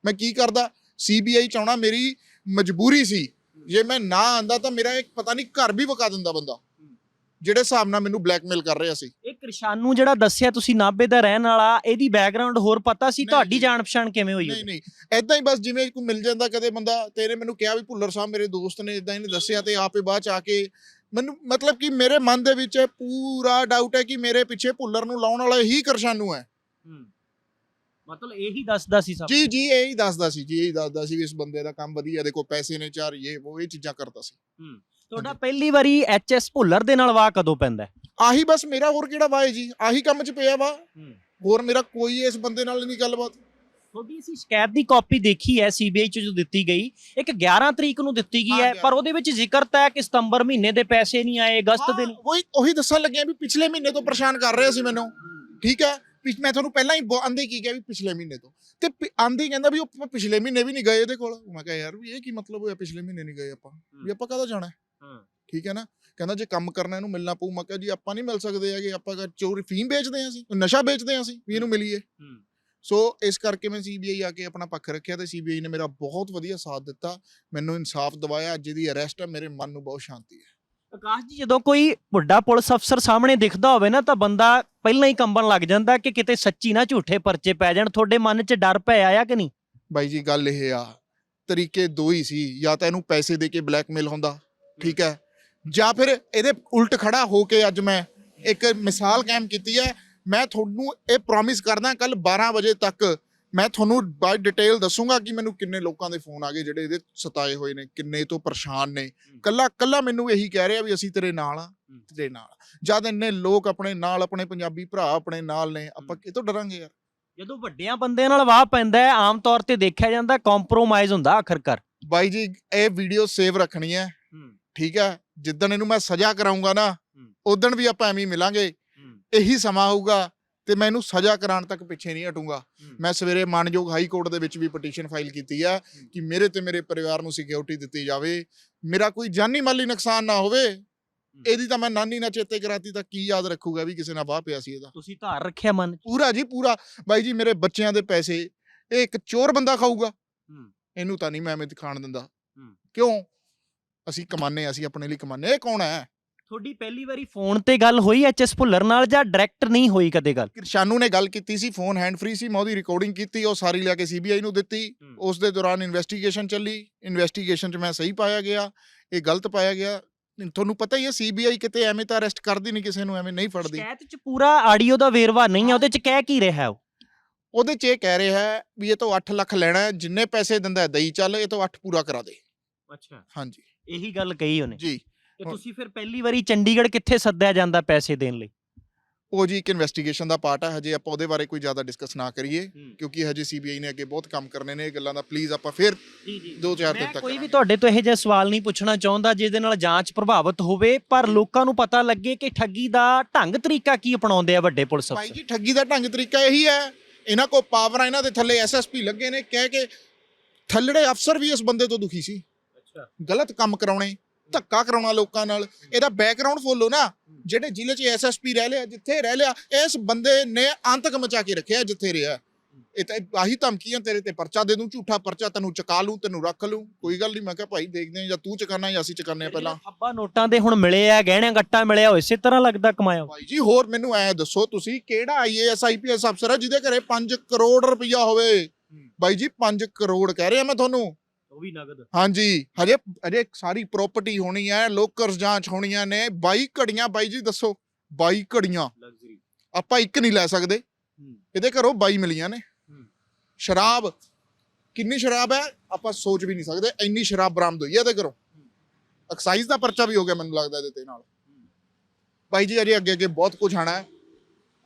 ਮੈਂ ਕੀ ਕਰਦਾ ਸੀਬੀਆਈ ਚਾਹਣਾ ਮੇਰੀ ਮਜਬੂਰੀ ਸੀ। ਜੇ ਮੈਂ ਨਾ ਆਂਦਾ ਤਾਂ ਮੇਰਾ ਇੱਕ ਪਤਾ ਨਹੀਂ ਘਰ ਵੀ ਵਕਾ ਦਿੰਦਾ ਬੰਦਾ ਜਿਹੜੇ ਹਿਸਾਬ ਨਾਲ ਮੈਨੂੰ ਬਲੈਕਮੇਲ ਕਰ ਰਿਹਾ ਸੀ। ਇੱਕ ਕਿਰਸ਼ਾਨੂ ਜਿਹੜਾ ਦੱਸਿਆ ਤੁਸੀਂ ਨਾਭੇ ਦਾ ਰਹਿਣ ਵਾਲਾ ਇਹਦੀ ਬੈਕਗ੍ਰਾਉਂਡ ਹੋਰ ਪਤਾ ਸੀ? ਤੁਹਾਡੀ। ਜਾਣ ਪਛਾਣ ਕਿਵੇਂ ਹੋਈ ਨਹੀਂ? ਨਹੀਂ। ਐਦਾਂ ਹੀ ਬਸ ਜਿਵੇਂ ਕੋਈ ਮਿਲ ਜਾਂਦਾ ਕਦੇ ਬੰਦਾ ਤੇਰੇ ਮੈਨੂੰ ਕਿਹਾ ਵੀ ਭੁੱਲਰ ਸਾਹਿਬ ਮੇਰੇ ਦੋਸਤ ਨੇ ਇਦਾਂ ਇਹਨੇ ਦੱਸਿਆ ਤੇ ਆਪੇ ਬਾਅਦ ਚ ਆ ਕੇ ਮੈਨੂੰ ਮਤਲਬ ਕਿ ਮੇਰੇ ਮਨ ਦੇ ਵਿੱਚ ਪੂਰਾ ਡਾਊਟ ਹੈ ਕਿ ਮੇਰੇ ਪਿੱਛੇ ਭੁੱਲਰ ਨੂੰ ਲਾਉਣ ਵਾਲਾ ਹੀ ਕਰਸ਼ਾਨੂ ਹੈ। ਹੂੰ। ਮਤਲਬ ਇਹੀ ਦੱਸਦਾ ਸੀ ਸਭ ਜੀ ਜੀ ਇਹ ਹੀ ਦੱਸਦਾ ਸੀ ਜੀ ਇਹ ਹੀ ਦੱਸਦਾ ਸੀ ਵੀ ਇਸ ਬੰਦੇ ਦਾ ਕੰਮ ਵਧੀਆ ਦੇਖੋ ਪੈਸੇ ਨੇ ਚਾਰ ਇਹ ਉਹ ਇਹ ਚੀਜ਼ਾਂ ਕਰਦਾ ਸੀ। ਤੁਹਾਡਾ ਪਹਿਲੀ ਵਾਰੀ ਐਚਐਸ ਭੁੱਲਰ ਦੇ ਨਾਲ ਵਾਹ ਕਦੋਂ ਪੈਂਦਾ ਹੈ? ਆਹੀ ਬਸ ਮੇਰਾ ਹੋਰ ਕਿਹੜਾ ਵਾ ਹੈ ਜੀ? ਆਹੀ ਕੰਮ 'ਚ ਪਿਆ ਵਾ ਹੋਰ ਮੇਰਾ ਕੋਈ ਇਸ ਬੰਦੇ ਨਾਲ ਨਹੀਂ ਗੱਲਬਾਤ। ਤੁਹਾਡੀ ਅਸੀਂ ਸ਼ਿਕਾਇਤ ਦੀ ਕਾਪੀ ਦੇਖੀ ਹੈ ਸੀਬੀਆਈ ਚ ਜੋ ਦਿੱਤੀ ਗਈ ਇੱਕ 11 ਤਰੀਕ ਨੂੰ ਦਿੱਤੀ ਗਈ ਹਾਂ, ਹੈ 11 ਪਰ ਉਹਦੇ ਵਿੱਚ ਜ਼ਿਕਰ ਤਾਂ ਹੈ ਕਿ ਸਤੰਬਰ ਮਹੀਨੇ ਦੇ ਪੈਸੇ ਨਹੀਂ ਆਏ ਅਗਸਤ ਦੇ ਹਾਂ, ਉਹੀ ਉਹੀ ਦੱਸਣ ਲੱਗਿਆ ਵੀ ਪਿਛਲੇ ਮਹੀਨੇ ਤੋਂ ਪਰੇਸ਼ਾਨ ਕਰ ਰਹੇ ਸੀ ਮੈਨੂੰ। ਠੀਕ ਹੈ? ਮੈਂ ਤੁਹਾਨੂੰ ਪਹਿਲਾਂ ਹੀ ਆਂਦੇ ਕੀ ਕਿਹਾ ਵੀ ਪਿਛਲੇ ਮਹੀਨੇ ਤੋਂ। ਤੇ ਆਂਦੇ ਕਹਿੰਦਾ ਵੀ ਉਹ ਪਿਛਲੇ ਮਹੀਨੇ ਵੀ ਨਹੀਂ ਗਏ ਇਹਦੇ ਕੋਲ। ਮੈਂ ਕਿਹਾ ਯਾਰ ਵੀ ਇਹ ਕੀ ਮਤਲਬ ਹੋਇਆ ਪਿਛਲੇ ਮਹੀਨੇ ਨਹੀਂ ਗਏ ਆਪਾਂ? ਵੀ ਆਪਾਂ ਕਦੋਂ ਜਾਣਾ। ਠੀਕ ਹੈ ਨਾ? ਕਹਿੰਦਾ ਜੇ ਕੰਮ ਕਰਨਾ ਇਹਨੂੰ ਮਿਲਣਾ ਪਊ। ਮੈਂ ਕਿਹਾ ਜੀ ਆਪਾਂ ਨਹੀਂ ਮਿਲ ਸਕਦੇ ਹੈਗੇ। ਆਪਾਂ ਚੋਰੀ ਫੀਮ ਵੇਚਦੇ ਹਾਂ ਅਸੀਂ। ਨਸ਼ਾ ਵੇਚਦੇ ਹਾਂ ਅਸੀਂ ਵੀ ਇਹਨੂੰ ਮਿਲੀਏ। ਸੋ ਇਸ ਕਰਕੇ ਮੈਂ ਸੀਬੀਆਈ ਆ ਕੇ ਆਪਣਾ ਪੱਖ ਰੱਖਿਆ ਤੇ ਸੀਬੀਆਈ ਨੇ ਮੇਰਾ ਬਹੁਤ ਵਧੀਆ ਸਾਥ ਦਿੱਤਾ। ਮੈਨੂੰ ਇਨਸਾਫ ਦਿਵਾਇਆ ਅੱਜ ਦੀ ਅਰੈਸਟ ਹੈ ਮੇਰੇ ਮਨ ਨੂੰ ਬਹੁਤ ਸ਼ਾਂਤੀ ਹੈ। ਆਕਾਸ਼ ਜੀ ਜਦੋਂ ਕੋਈ ਵੱਡਾ ਪੁਲਿਸ ਅਫਸਰ ਸਾਹਮਣੇ ਦਿਖਦਾ ਹੋਵੇ ਨਾ ਤਾਂ ਬੰਦਾ ਪਹਿਲਾਂ ਹੀ ਕੰਬਣ ਲੱਗ ਜਾਂਦਾ ਕਿ ਕਿਤੇ ਸੱਚੀ ਨਾ ਝੂਠੇ ਪਰਚੇ ਪੈ ਜਾਣ। ਤੁਹਾਡੇ ਮਨ 'ਚ ਡਰ ਪੈ ਆਇਆ ਕਿ ਨਹੀਂ? ਬਾਈ ਜੀ ਗੱਲ ਇਹ ਆ ਤਰੀਕੇ ਦੋ ਹੀ ਸੀ। ਜਾਂ ਤਾਂ ਇਹਨੂੰ ਪੈਸੇ ਦੇ ਕੇ ਬਲੈਕਮੇਲ ਹੁੰਦਾ ਠੀਕ ਹੈ? ਜਾਂ ਫਿਰ ਇਹਦੇ ਉਲਟ ਖੜਾ ਹੋ ਕੇ ਅੱਜ ਮੈਂ ਇੱਕ ਮਿਸਾਲ ਕਾਇਮ ਕੀਤੀ ਹੈ ਮੈਂ ਤੁਹਾਨੂੰ ਇਹ ਪ੍ਰੋਮਿਸ ਕਰਦਾ ਕੱਲ 12 ਵਜੇ ਤੱਕ ਮੈਂ ਤੁਹਾਨੂੰ ਬਾਈ ਡਿਟੇਲ ਦੱਸੂਗਾ ਕਿ ਮੈਨੂੰ ਕਿੰਨੇ ਲੋਕਾਂ ਦੇ ਫੋਨ ਆ ਗਏ ਜਿਹੜੇ ਇਹਦੇ ਸਤਾਏ ਹੋਏ ਨੇ ਕਿੰਨੇ ਤੋਂ ਪਰੇਸ਼ਾਨ ਨੇ। ਕੱਲਾ ਕੱਲਾ ਮੈਨੂੰ ਇਹੀ ਕਹਿ ਰਿਹਾ ਵੀ ਅਸੀਂ ਤੇਰੇ ਨਾਲ ਆ ਤੇਰੇ ਨਾਲ। ਜਦ ਇੰਨੇ ਲੋਕ ਆਪਣੇ ਨਾਲ ਆਪਣੇ ਪੰਜਾਬੀ ਭਰਾ ਆਪਣੇ ਨਾਲ ਨੇ ਆਪਾਂ ਕਿਤੋਂ ਡਰਾਂਗੇ ਯਾਰ? ਜਦੋਂ ਵੱਡਿਆਂ ਬੰਦਿਆਂ ਨਾਲ ਵਾਹ ਪੈਂਦਾ ਹੈ ਆਮ ਤੌਰ ਤੇ ਦੇਖਿਆ ਜਾਂਦਾ ਕੰਪਰੋਮਾਈਜ਼ ਹੁੰਦਾ ਆਖਰਕਾਰ। ਬਾਈ ਜੀ ਇਹ ਵੀਡੀਓ ਸੇਵ ਰੱਖਣੀ ਹੈ। ਠੀਕ ਹੈ? ਜਿੱਦਣ ਇਹਨੂੰ ਮੈਂ ਸਜ਼ਾ ਕਰਾਉਂਗਾ ਨਾ ਉਦੋਂ ਵੀ ਆਪਾਂ ਐਵੇਂ ਹੀ ਮਿਲਾਂਗੇ। ਇਹੀ ਸਮਾਂ ਹੋਊਗਾ ਤੇ ਮੈਂ ਇਹਨੂੰ ਸਜ਼ਾ ਕਰਾਉਣ ਤੱਕ ਪਿੱਛੇ ਨਹੀਂ ਹਟੂੰਗਾ। ਮੈਂ ਸਵੇਰੇ ਮਾਨਯੋਗ ਹਾਈ ਕੋਰਟ ਦੇ ਵਿੱਚ ਵੀ ਪਟੀਸ਼ਨ ਫਾਈਲ ਕੀਤੀ ਆ ਕਿ ਮੇਰੇ ਤੇ ਮੇਰੇ ਪਰਿਵਾਰ ਨੂੰ ਸਿਕਿਉਰਿਟੀ ਦਿੱਤੀ ਜਾਵੇ ਮੇਰਾ ਕੋਈ ਜਾਨੀ ਮਾਲੀ ਨੁਕਸਾਨ ਨਾ ਹੋਵੇ ਇਹਦੀ ਤਾਂ ਮੈਂ ਨਾਨੀ ਨਾਲ ਚੇਤੇ ਕਰਾਤੀ ਤਾਂ ਕੀ ਯਾਦ ਰੱਖੂਗਾ ਵੀ ਕਿਸੇ ਨਾਲ ਵਾਹ ਪਿਆ ਸੀ ਇਹਦਾ। ਤੁਸੀਂ ਧਾਰ ਰੱਖਿਆ ਮਨ ਪੂਰਾ ਜੀ ਪੂਰਾ। ਬਾਈ ਜੀ ਮੇਰੇ ਬੱਚਿਆਂ ਦੇ ਪੈਸੇ ਇਹ ਇੱਕ ਚੋਰ ਬੰਦਾ ਖਾਊਗਾ। ਇਹਨੂੰ ਤਾਂ ਨਹੀਂ ਮੈਂ ਐਵੇਂ ਖਾਣ ਦਿੰਦਾ। ਕਿਉਂ? ਅਸੀਂ ਕਮਾਨੇ ਅਸੀਂ ਆਪਣੇ ਲਈ ਕਮਾਨੇ ਇਹ ਕੌਣ ਹੈ? ਤੁਹਾਡੀ ਪਹਿਲੀ ਵਾਰੀ ਫੋਨ ਤੇ ਗੱਲ ਹੋਈ ਐਚਐਸ ਭੁੱਲਰ ਨਾਲ ਜਾਂ ਡਾਇਰੈਕਟ ਨਹੀਂ ਹੋਈ ਕਦੇ ਗੱਲ? ਕਿਰਸ਼ਾਨੂ ਨੇ ਗੱਲ ਕੀਤੀ ਸੀ ਫੋਨ ਹੈਂਡ ਫ੍ਰੀ ਸੀ ਮੈਂ ਉਹਦੀ ਰਿਕਾਰਡਿੰਗ ਕੀਤੀ ਉਹ ਸਾਰੀ ਲੈ ਕੇ ਸੀਬੀਆਈ ਨੂੰ ਦਿੱਤੀ। ਉਸ ਦੇ ਦੌਰਾਨ ਇਨਵੈਸਟੀਗੇਸ਼ਨ ਚੱਲੀ। ਇਨਵੈਸਟੀਗੇਸ਼ਨ 'ਚ ਮੈਂ ਸਹੀ ਪਾਇਆ ਗਿਆ ਇਹ ਗਲਤ ਪਾਇਆ ਗਿਆ। ਤੁਹਾਨੂੰ ਪਤਾ ਹੀ ਹੈ ਸੀਬੀਆਈ ਕਿਤੇ ਐਵੇਂ ਤਾਂ ਅਰੈਸਟ ਕਰਦੀ ਨਹੀਂ ਕਿਸੇ ਨੂੰ ਐਵੇਂ ਨਹੀਂ ਫੜਦੀ। ਸ਼ਿਕਾਇਤ 'ਚ ਪੂਰਾ ਆਡੀਓ ਦਾ ਵੇਰਵਾ ਨਹੀਂ ਹੈ ਉਹਦੇ 'ਚ ਕਹਿ ਕੀ ਰਿਹਾ ਉਹ? ਉਹਦੇ 'ਚ ਇਹ ਕਹਿ ਰਿਹਾ ਹੈ ਵੀ ਇਹ ਤੋਂ 8 ਲੱਖ ਲੈਣਾ ਹੈ ਜਿੰਨੇ ਪੈਸੇ ਦਿੰਦਾ ਦਈ ਚੱਲ ਇਹ ਤੋਂ 8 ਪੂਰਾ ਕਰਾ ਦੇ। ਅੱਛਾ। ਹਾਂਜੀ। ਇਹੀ ਗੱਲ ਕਹੀ ਉਹਨੇ? ਜੀ। ਤੇ ਤੁਸੀਂ ਫਿਰ ਪਹਿਲੀ ਵਾਰੀ ਚੰਡੀਗੜ੍ਹ ਕਿੱਥੇ ਸੱਦਿਆ ਜਾਂਦਾ ਪੈਸੇ ਦੇਣ ਲਈ? ਉਹ ਜੀ ਇੱਕ ਇਨਵੈਸਟੀਗੇਸ਼ਨ ਦਾ ਪਾਰਟ ਹੈ ਹਜੇ ਆਪਾਂ ਉਹਦੇ ਬਾਰੇ ਕੋਈ ਜ਼ਿਆਦਾ ਡਿਸਕਸ ਨਾ ਕਰੀਏ ਕਿਉਂਕਿ ਹਜੇ ਸੀਬੀਆਈ ਨੇ ਅੱਗੇ ਬਹੁਤ ਕੰਮ ਕਰਨੇ ਨੇ ਇਹ ਗੱਲਾਂ ਦਾ ਪਲੀਜ਼ ਆਪਾਂ ਫਿਰ ਜੀ ਜੀ। ਦੋ ਚਾਰ ਦਿਨ ਮੈਂ ਤੱਕ ਕੋਈ ਵੀ ਕਰਾਂਗੇ। ਤੁਹਾਡੇ ਤੋਂ ਇਹ ਜਿਹਾ ਸਵਾਲ ਨਹੀਂ ਪੁੱਛਣਾ ਚਾਹੁੰਦਾ ਜਿਹਦੇ ਨਾਲ ਜਾਂਚ ਪ੍ਰਭਾਵਿਤ ਹੋਵੇ ਪਰ ਲੋਕਾਂ ਨੂੰ ਪਤਾ ਲੱਗੇ ਕਿ ਠੱਗੀ ਦਾ ਢੰਗ ਤਰੀਕਾ ਕੀ ਅਪਣਾਉਂਦੇ ਆ ਵੱਡੇ ਪੁਲਿਸ ਭਾਈ ਅਫਸਰ। ਜੀ ਠੱਗੀ ਦਾ ਢੰਗ ਤਰੀਕਾ ਇਹੀ ਹੈ ਇਹਨਾਂ ਕੋ ਪਾਵਰ ਆ ਇਹਨਾਂ ਦੇ ਥੱਲੇ ਐਸਐਸਪੀ ਲੱਗੇ ਨੇ ਕਹਿ ਕੇ ਥੱਲੜੇ ਅਫਸਰ ਵੀ ਇਸ ਬੰਦੇ ਤੋਂ ਦੁਖੀ ਸੀ। ਅੱਛਾ। ਗਲਤ ਕੰਮ ਕਰਾਉਣੇ ਧੱਕਾ ਕਰਾਉਣਾ ਲੋਕਾਂ ਨਾਲ ਇਹਦਾ ਬੈਕਗ੍ਰਾਉਂਡ ਫੋਲੋ ਨਾ ਜਿਹੜੇ ਜ਼ਿਲ੍ਹੇ 'ਚ ਐਸਐਸਪੀ ਰਹਿ ਲਿਆ ਜਿੱਥੇ ਰਹਿ ਲਿਆ ਇਸ ਬੰਦੇ ਨੇ ਅੰਤਕ ਮਚਾ ਕੇ ਰੱਖਿਆ ਜਿੱਥੇ ਰਿਹਾ। ਇਹ ਤਾਂ ਆਹੀ ਧਮਕੀਆਂ ਤੇਰੇ ਤੇ ਪਰਚਾ ਦੇ ਦੂੰ ਝੂਠਾ ਪਰਚਾ ਤੈਨੂੰ ਚਕਾ ਲੂੰ ਤੈਨੂੰ ਰੱਖ ਲੂੰ ਕੋਈ ਗੱਲ ਨਹੀਂ ਮੈਂ ਕਿਹਾ ਭਾਈ ਦੇਖਦੇ ਹਾਂ ਜਾਂ ਤੂੰ ਚਕਾਨਾ ਜਾਂ ਅਸੀਂ ਚਕਾਨੇ ਆ ਪਹਿਲਾਂ। ਫੱਬਾ ਨੋਟਾਂ ਦੇ ਹੁਣ ਮਿਲੇ ਆ ਗਹਿਣਿਆਂ ਗੱਟਾ ਮਿਲਿਆ ਹੋਇਆ ਇਸੇ ਤਰ੍ਹਾਂ ਲੱਗਦਾ ਕਮਾਇਆ। ਭਾਈ ਜੀ ਹੋਰ ਮੈਨੂੰ ਐ ਦੱਸੋ ਤੁਸੀਂ ਕਿਹੜਾ ਆਈਏਐਸ ਆਈਪੀਐਸ ਅਫਸਰ ਹੈ ਜਿਹਦੇ ਘਰੇ 5 ਕਰੋੜ ਰੁਪਇਆ ਹੋਵੇ? ਬਾਈ ਜੀ 5 ਕਰੋੜ ਕਹਿ ਰਿਹਾ ਮੈਂ ਤੁਹਾਨੂੰ। ਉਹ ਵੀ ਨਗਦ। ਹਾਂਜੀ ਹਜੇ ਹਜੇ ਸਾਰੀ ਪ੍ਰਾਪਰਟੀ ਹੋਣੀ ਹੈ ਲੋਕਰਸ ਜਾਂਚ ਹੋਣੀਆਂ ਨੇ 22 ਘੜੀਆਂ ਬਾਈ ਜੀ ਦੱਸੋ 22 ਘੜੀਆਂ। ਲਗਜ਼ਰੀ ਆਪਾਂ ਇੱਕ ਨਹੀਂ ਲੈ ਸਕਦੇ। ਇਹਦੇ ਘਰੋਂ 22 ਮਿਲੀਆਂ ਨੇ। ਸ਼ਰਾਬ ਕਿੰਨੀ ਸ਼ਰਾਬ ਹੈ? ਆਪਾਂ ਸੋਚ ਵੀ ਨਹੀਂ ਸਕਦੇ ਇੰਨੀ ਸ਼ਰਾਬ ਬਰਾਮਦ ਹੋਈ ਹੈ ਇਹਦੇ ਘਰੋਂ। ਐਕਸਾਈਜ਼ ਦਾ ਪਰਚਾ ਵੀ ਹੋ ਗਿਆ ਮੈਨੂੰ ਲੱਗਦਾ ਇਹਦੇ ਤੇ ਨਾਲ। ਬਾਈ ਜੀ ਅਜੇ ਅੱਗੇ ਅੱਗੇ ਬਹੁਤ ਕੁਝ ਆਣਾ ਹੈ।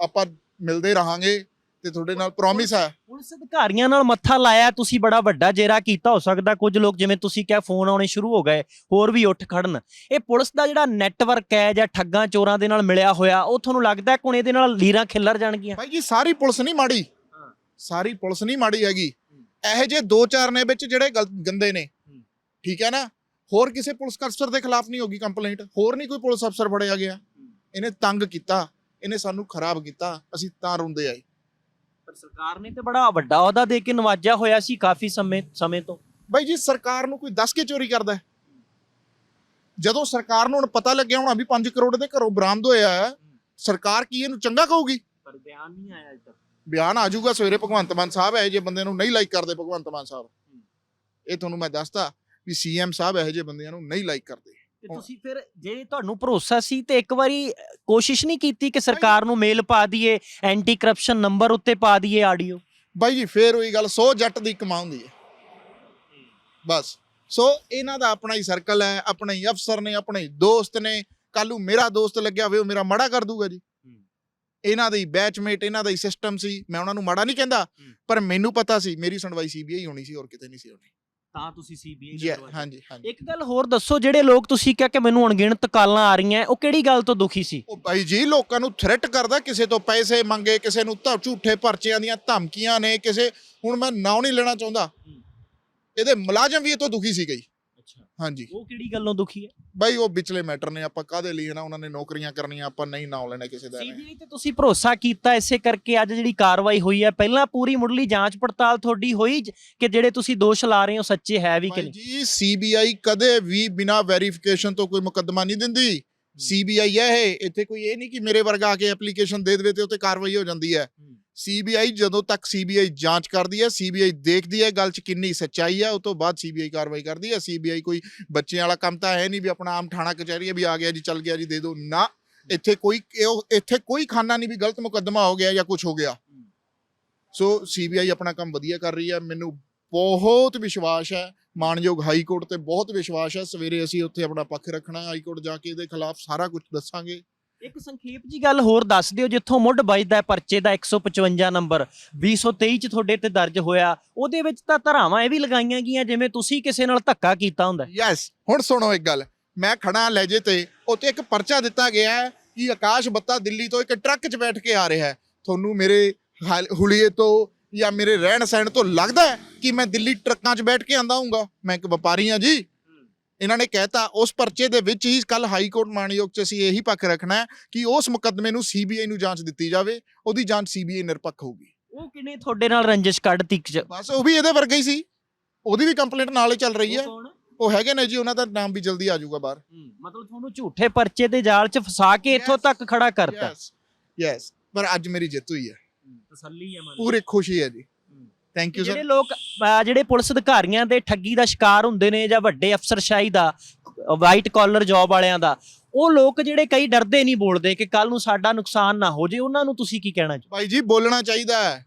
ਆਪਾਂ ਮਿਲਦੇ ਰਹਾਂਗੇ। ਤੇ ਤੁਹਾਡੇ ਨਾਲ ਪ੍ਰੋਮਿਸ ਹੈ ਪੁਲਿਸ ਅਧਿਕਾਰੀਆਂ ਨਾਲ ਮੱਥਾ ਲਾਇਆ ਤੁਸੀਂ ਬੜਾ ਵੱਡਾ ਜੇਰਾ ਕੀਤਾ ਹੋ ਸਕਦਾ ਕੁਝ ਲੋਕ ਜਿਵੇਂ ਤੁਸੀਂ ਕਿਹਾ ਫੋਨ ਆਉਣੇ ਸ਼ੁਰੂ ਹੋ ਗਏ ਹੋਰ ਵੀ ਉੱਠ ਖੜਨ। ਇਹ ਪੁਲਿਸ ਦਾ ਜਿਹੜਾ ਨੈਟਵਰਕ ਹੈ ਜਾਂ ਠੱਗਾਂ ਚੋਰਾਂ ਦੇ ਨਾਲ ਮਿਲਿਆ ਹੋਇਆ ਉਹ ਤੁਹਾਨੂੰ ਲੱਗਦਾ ਹੈ ਕਿ ਹੁਣ ਇਹਦੇ ਨਾਲ ਲੀਰਾਂ ਖਿੱਲਰ ਜਾਣਗੀਆਂ? ਭਾਈ ਜੀ ਸਾਰੀ ਪੁਲਿਸ ਨਹੀਂ ਮਾੜੀ। ਹਾਂ। ਸਾਰੀ ਪੁਲਿਸ ਨਹੀਂ ਮਾੜੀ ਹੈਗੀ। ਇਹੋ ਜਿਹੇ ਦੋ ਚਾਰ ਨੇ ਵਿੱਚ ਜਿਹੜੇ ਗੰਦੇ ਨੇ। ਠੀਕ ਹੈ ਨਾ? ਹੋਰ ਕਿਸੇ ਪੁਲਿਸ ਅਫਸਰ ਦੇ ਖਿਲਾਫ ਨਹੀਂ ਹੋਗੀ ਕੰਪਲੇਂਟ ਹੋਰ ਨਹੀਂ ਕੋਈ ਪੁਲਿਸ ਅਫਸਰ ਫੜਿਆ ਗਿਆ। ਇਹਨੇ ਤੰਗ ਕੀਤਾ। ਇਹਨੇ ਸਾਨੂੰ ਖਰਾਬ ਕੀਤਾ। ਅਸੀਂ ਤਾਂ ਰੋਂਦੇ ਆਏ। ਸਰਕਾਰ ਨੇ ਤੇ ਬੜਾ ਵੱਡਾ ਅਹੁਦਾ ਦੇ ਕੇ ਨਵਾਜਿਆ ਹੋਇਆ ਸੀ ਕਾਫੀ ਸਮੇਂ ਸਮੇਂ ਤੋਂ। ਬਾਈ ਜੀ ਸਰਕਾਰ ਨੂੰ ਕੋਈ ਦੱਸ ਕੇ ਚੋਰੀ ਕਰਦਾ ਹੈ? ਜਦੋਂ ਸਰਕਾਰ ਨੂੰ ਹੁਣ ਪਤਾ ਲੱਗਿਆ ਹੋਣਾ ਵੀ 5 ਕਰੋੜ ਦੇ ਘਰੋਂ ਬਰਾਮਦ ਹੋਇਆ ਹੈ, ਸਰਕਾਰ ਕੀ ਇਹਨੂੰ ਚੰਗਾ ਕਹੂਗੀ? ਪਰ ਬਿਆਨ ਨਹੀਂ ਆਇਆ ਅਜੇ ਤੱਕ। ਬਿਆਨ ਆ ਜਾਊਗਾ ਸਵੇਰੇ ਭਗਵੰਤ ਮਾਨ ਸਾਹਿਬ ਇਹ ਜੇ ਬੰਦੇ ਨੂੰ ਨਹੀਂ ਲਾਈਕ ਕਰਦੇ ਭਗਵੰਤ ਮਾਨ ਸਾਹਿਬ। ਇਹ ਤੁਹਾਨੂੰ ਮੈਂ ਦੱਸਦਾ ਵੀ ਸੀਐਮ ਸਾਹਿਬ ਇਹੋ ਜਿਹੇ ਬੰਦਿਆਂ ਨੂੰ ਨਹੀਂ ਲਾਈਕ ਕਰਦੇ। ਤੇ ਤੁਸੀਂ ਫਿਰ ਜੇ ਤੁਹਾਨੂੰ ਭਰੋਸਾ ਸੀ ਤੇ ਇੱਕ ਵਾਰੀ ਕੋਸ਼ਿਸ਼ ਨਹੀਂ ਕੀਤੀ ਕਿ ਸਰਕਾਰ ਨੂੰ ਮੇਲ ਪਾ ਦਈਏ ਐਂਟੀ ਕਰਪਸ਼ਨ ਨੰਬਰ ਉੱਤੇ ਪਾ ਦਈਏ ਆਡੀਓ ਬਾਈ ਜੀ ਫੇਰ ਉਹੀ ਗੱਲ 100 ਜੱਟ ਦੀ ਕਮਾਈ ਹੁੰਦੀ ਹੈ। ਬਸ। ਸੋ ਇਹਨਾਂ ਦਾ ਆਪਣਾ ਹੀ ਸਰਕਲ ਹੈ ਆਪਣੇ ਹੀ ਅਫਸਰ ਨੇ ਆਪਣੇ ਹੀ ਦੋਸਤ ਨੇ। ਕੱਲ ਮੇਰਾ ਦੋਸਤ ਲੱਗਿਆ ਹੋਵੇ ਉਹ ਮੇਰਾ ਮਾੜਾ ਕਰ ਦੂਗਾ ਜੀ। ਇਹਨਾਂ ਦਾ ਬੈਚਮੇਟ ਇਹਨਾਂ ਦਾ ਹੀ ਸਿਸਟਮ ਸੀ। ਮੈਂ ਉਹਨਾਂ ਨੂੰ ਮਾੜਾ ਨਹੀਂ ਕਹਿੰਦਾ ਪਰ ਮੈਨੂੰ ਪਤਾ ਸੀ ਮੇਰੀ ਸੁਣਵਾਈ ਸੀਬੀਆਈ ਹੋਣੀ ਸੀ ਹੋਰ ਕਿਤੇ ਨਹੀਂ ਸੀ ਹੋਣੀ। ਤਾਂ ਤੁਸੀਂ ਸੀਬੀਆਈ ਜੀ ਹਾਂਜੀ ਹਾਂਜੀ। ਇੱਕ ਗੱਲ ਹੋਰ ਦੱਸੋ ਜਿਹੜੇ ਲੋਕ ਤੁਸੀਂ ਕਿਹਾ ਕਿ ਮੈਨੂੰ ਅਣਗਿਣਤ ਕਾਲਾਂ ਆ ਰਹੀਆਂ ਉਹ ਕਿਹੜੀ ਗੱਲ ਤੋਂ ਦੁਖੀ ਸੀ? ਉਹ ਬਾਈ ਜੀ ਲੋਕਾਂ ਨੂੰ ਥ੍ਰੈਟ ਕਰਦਾ ਕਿਸੇ ਤੋਂ ਪੈਸੇ ਮੰਗੇ ਕਿਸੇ ਨੂੰ ਤਾਂ ਝੂਠੇ ਪਰਚਿਆਂ ਦੀਆਂ ਧਮਕੀਆਂ ਨੇ ਕਿਸੇ ਹੁਣ ਮੈਂ ਨਾਂ ਨਹੀਂ ਲੈਣਾ ਚਾਹੁੰਦਾ। ਇਹਦੇ ਮੁਲਾਜ਼ਮ ਵੀ ਇਹ ਤੋਂ ਦੁਖੀ ਸੀ ਗਈ ਹਾਂਜੀ। ਉਹ ਕਿਹੜੀ ਗੱਲੋਂ ਦੁਖੀ ਹੈ? ਬਾਈ ਉਹ ਵਿਚਲੇ ਮੈਟਰ ਨੇ ਆਪਾਂ ਕਾਦੇ ਲਈ ਨਾ ਉਹਨਾਂ ਨੇ ਨੌਕਰੀਆਂ ਕਰਨੀਆਂ ਆਪਾਂ ਨਹੀਂ ਨਾਂ ਲੈਣਾ ਕਿਸੇ ਦਾ ਸੀਬੀਆਈ ਤੇ ਤੁਸੀਂ ਭਰੋਸਾ ਕੀਤਾ ਇਸੇ ਕਰਕੇ ਅੱਜ ਜਿਹੜੀ ਕਾਰਵਾਈ ਹੋਈ ਹੈ ਪਹਿਲਾਂ ਪੂਰੀ ਮੁੱਢਲੀ ਜਾਂਚ ਪੜਤਾਲ ਤੁਹਾਡੀ ਹੋਈ ਕਿ ਜਿਹੜੇ ਤੁਸੀਂ ਦੋਸ਼ ਲਾ ਰਹੇ ਹੋ ਸੱਚੇ ਹੈ ਵੀ ਕਿ ਨਹੀਂ? ਜੀ ਸੀਬੀਆਈ ਕਦੇ ਵੀ ਬਿਨਾ ਵੈਰੀਫਿਕੇਸ਼ਨ ਤੋਂ ਕੋਈ ਮੁਕੱਦਮਾ ਨਹੀਂ ਦਿੰਦੀ। ਸੀਬੀਆਈ ਹੈ ਇਹ ਇੱਥੇ ਕੋਈ ਇਹ ਨਹੀਂ ਕਿ ਮੇਰੇ ਵਰਗਾ ਆ ਕੇ ਐਪਲੀਕੇਸ਼ਨ ਦੇ ਦੇਵੇ ਤੇ ਉੱਤੇ ਕਾਰਵਾਈ ਹੋ ਜਾਂਦੀ ਹੈ। ਸੀਬੀਆਈ ਜਦੋਂ ਤੱਕ ਸੀਬੀਆਈ ਜਾਂਚ ਕਰਦੀ ਹੈ, ਸੀਬੀਆਈ ਦੇਖਦੀ ਹੈ ਗੱਲ 'ਚ ਕਿੰਨੀ ਸੱਚਾਈ ਹੈ ਉਸ ਤੋਂ ਬਾਅਦ ਸੀਬੀਆਈ ਕਾਰਵਾਈ ਕਰਦੀ ਹੈ। ਸੀਬੀਆਈ ਕੋਈ ਬੱਚਿਆਂ ਵਾਲਾ ਕੰਮ ਤਾਂ ਹੈ ਨਹੀਂ ਵੀ ਆਪਣਾ ਆਮ ਥਾਣਾ ਕਚਹਿਰੀ ਹੈ ਵੀ ਆ ਗਿਆ ਜੀ, ਚੱਲ ਗਿਆ ਜੀ, ਦੇ ਦਿਓ ਨਾ, ਇੱਥੇ ਕੋਈ ਇੱਥੇ ਕੋਈ ਖਾਨਾ ਨਹੀਂ ਵੀ ਗਲਤ ਮੁਕੱਦਮਾ ਹੋ ਗਿਆ ਜਾਂ ਕੁਝ ਹੋ ਗਿਆ। ਸੋ ਸੀਬੀਆਈ ਆਪਣਾ ਕੰਮ ਵਧੀਆ ਕਰ ਰਹੀ ਹੈ। ਮੈਨੂੰ ਬਹੁਤ ਵਿਸ਼ਵਾਸ ਹੈ, ਮਾਨਯੋਗ ਹਾਈ ਕੋਰਟ ਤੇ ਬਹੁਤ ਵਿਸ਼ਵਾਸ ਹੈ। ਸਵੇਰੇ ਅਸੀਂ ਉੱਥੇ ਆਪਣਾ ਪੱਖ ਰੱਖਣਾ, ਹਾਈ ਕੋਰਟ ਜਾ ਕੇ ਇਹਦੇ ਖਿਲਾਫ ਸਾਰਾ ਕੁਝ ਦੱਸਾਂਗੇ। ਇੱਕ ਸੰਖੇਪ ਜੀ ਗੱਲ ਹੋਰ ਦੱਸ ਦਿਓ, ਜਿੱਥੋਂ ਮੁੱਢ ਵੱਜਦਾ ਹੈ ਪਰਚੇ ਦਾ 155 ਨੰਬਰ। 223 ਚ ਤੁਹਾਡੇ ਤੇ ਦਰਜ ਹੋਇਆ। ਉਹਦੇ ਵਿੱਚ ਤਾਂ ਧਰਾਵਾਂ ਇਹ ਵੀ ਲਗਾਈਆਂ ਗਈਆਂ, ਜਿਵੇਂ ਤੁਸੀਂ ਕਿਸੇ ਨਾਲ ਧੱਕਾ ਕੀਤਾ ਹੁੰਦਾ ਯੈਸ ਹੁਣ ਸੁਣੋ ਇੱਕ ਗੱਲ। ਮੈਂ ਖੜਾ ਲਹਿਜੇ ਤੇ ਉੱਤੇ ਇੱਕ ਪਰਚਾ ਦਿੱਤਾ ਗਿਆ ਹੈ ਕਿ ਆਕਾਸ਼ ਬੱਤਾ ਦਿੱਲੀ ਤੋਂ ਇੱਕ ਟਰੱਕ 'ਚ ਬੈਠ ਕੇ ਆ ਰਿਹਾ ਹੈ। ਤੁਹਾਨੂੰ ਮੇਰੇ ਹਾਲ- ਹੁਲੀਏ ਤੋਂ ਜਾਂ ਮੇਰੇ ਰਹਿਣ ਸਹਿਣ ਤੋਂ ਲੱਗਦਾ ਹੈ ਕਿ ਮੈਂ ਦਿੱਲੀ ਟਰੱਕਾਂ 'ਚ ਬੈਠ ਕੇ ਆਂਦਾ ਹੂੰਗਾ ਮੈਂ ਇੱਕ ਵਪਾਰੀ ਹਾਂ ਜੀ। ਇਹਨਾਂ ਨੇ ਕਹਿਤਾ ਉਸ ਪਰਚੇ ਦੇ ਵਿੱਚ ਹੀ ਕੱਲ ਹਾਈ ਕੋਰਟ ਮਾਨਯੋਗ 'ਚ ਅਸੀਂ ਇਹੀ ਪੱਖ ਰੱਖਣਾ ਹੈ ਕਿ ਉਸ ਮੁਕੱਦਮੇ ਨੂੰ ਸੀਬੀਆਈ ਨੂੰ ਜਾਂਚ ਦਿੱਤੀ ਜਾਵੇ ਉਹਦੀ ਜਾਂਚ ਸੀਬੀਆਈ ਨਿਰਪੱਖ ਹੋਊਗੀ। ਉਹ ਕਿਨੇ ਤੁਹਾਡੇ ਨਾਲ ਰੰਜਿਸ਼ ਕੱਢਤੀ ਬਸ ਉਹ ਵੀ ਇਹਦੇ ਵਰਗਾ ਹੀ ਸੀ। ਉਹਦੀ ਵੀ ਕੰਪਲੇਂਟ ਨਾਲ ਹੀ ਚੱਲ ਰਹੀ ਹੈ। ਉਹ ਹੈਗੇ ਨੇ ਜੀ ਉਹਨਾਂ ਦਾ ਨਾਮ ਵੀ ਜਲਦੀ ਆ ਜਾਊਗਾ ਬਾਹਰ। ਮਤਲਬ ਤੁਹਾਨੂੰ ਝੂਠੇ ਪਰਚੇ ਦੇ ਜਾਲ ਚ ਫਸਾ ਕੇ ਇੱਥੋਂ. ਤੱਕ ਖੜਾ ਕਰਤਾ। ਯੈਸ ਪਰ ਅੱਜ ਮੇਰੀ ਜਿੱਤ ਹੋਈ ਹੈ। ਤਸੱਲੀ ਹੈ ਮਨ ਪੂਰੀ ਖੁਸ਼ੀ ਹੈ ਜੀ। ਥੈਂਕ ਯੂ ਜਿਹੜੇ ਸਰ ਲੋਕ ਅਹ, ਜਿਹੜੇ ਪੁਲਿਸ ਅਧਿਕਾਰੀਆਂ ਦੇ ਠੱਗੀ ਦਾ ਸ਼ਿਕਾਰ ਹੁੰਦੇ ਨੇ ਜਾਂ ਵੱਡੇ ਅਫਸਰਸ਼ਾਹੀ ਦਾ ਵਾਈਟ ਕਾਲਰ ਜੌਬ ਵਾਲਿਆਂ ਦਾ ਉਹ ਲੋਕ ਜਿਹੜੇ ਕਈ ਡਰਦੇ ਨਹੀਂ ਬੋਲਦੇ ਕਿ ਕੱਲ ਨੂੰ ਸਾਡਾ ਨੁਕਸਾਨ ਨਾ ਹੋ ਜੇ ਉਹਨਾਂ ਨੂੰ ਤੁਸੀਂ ਕੀ ਕਹਿਣਾ ਚਾਹੋ? ਭਾਈ ਜੀ ਬੋਲਣਾ ਚਾਹੀਦਾ ਹੈ।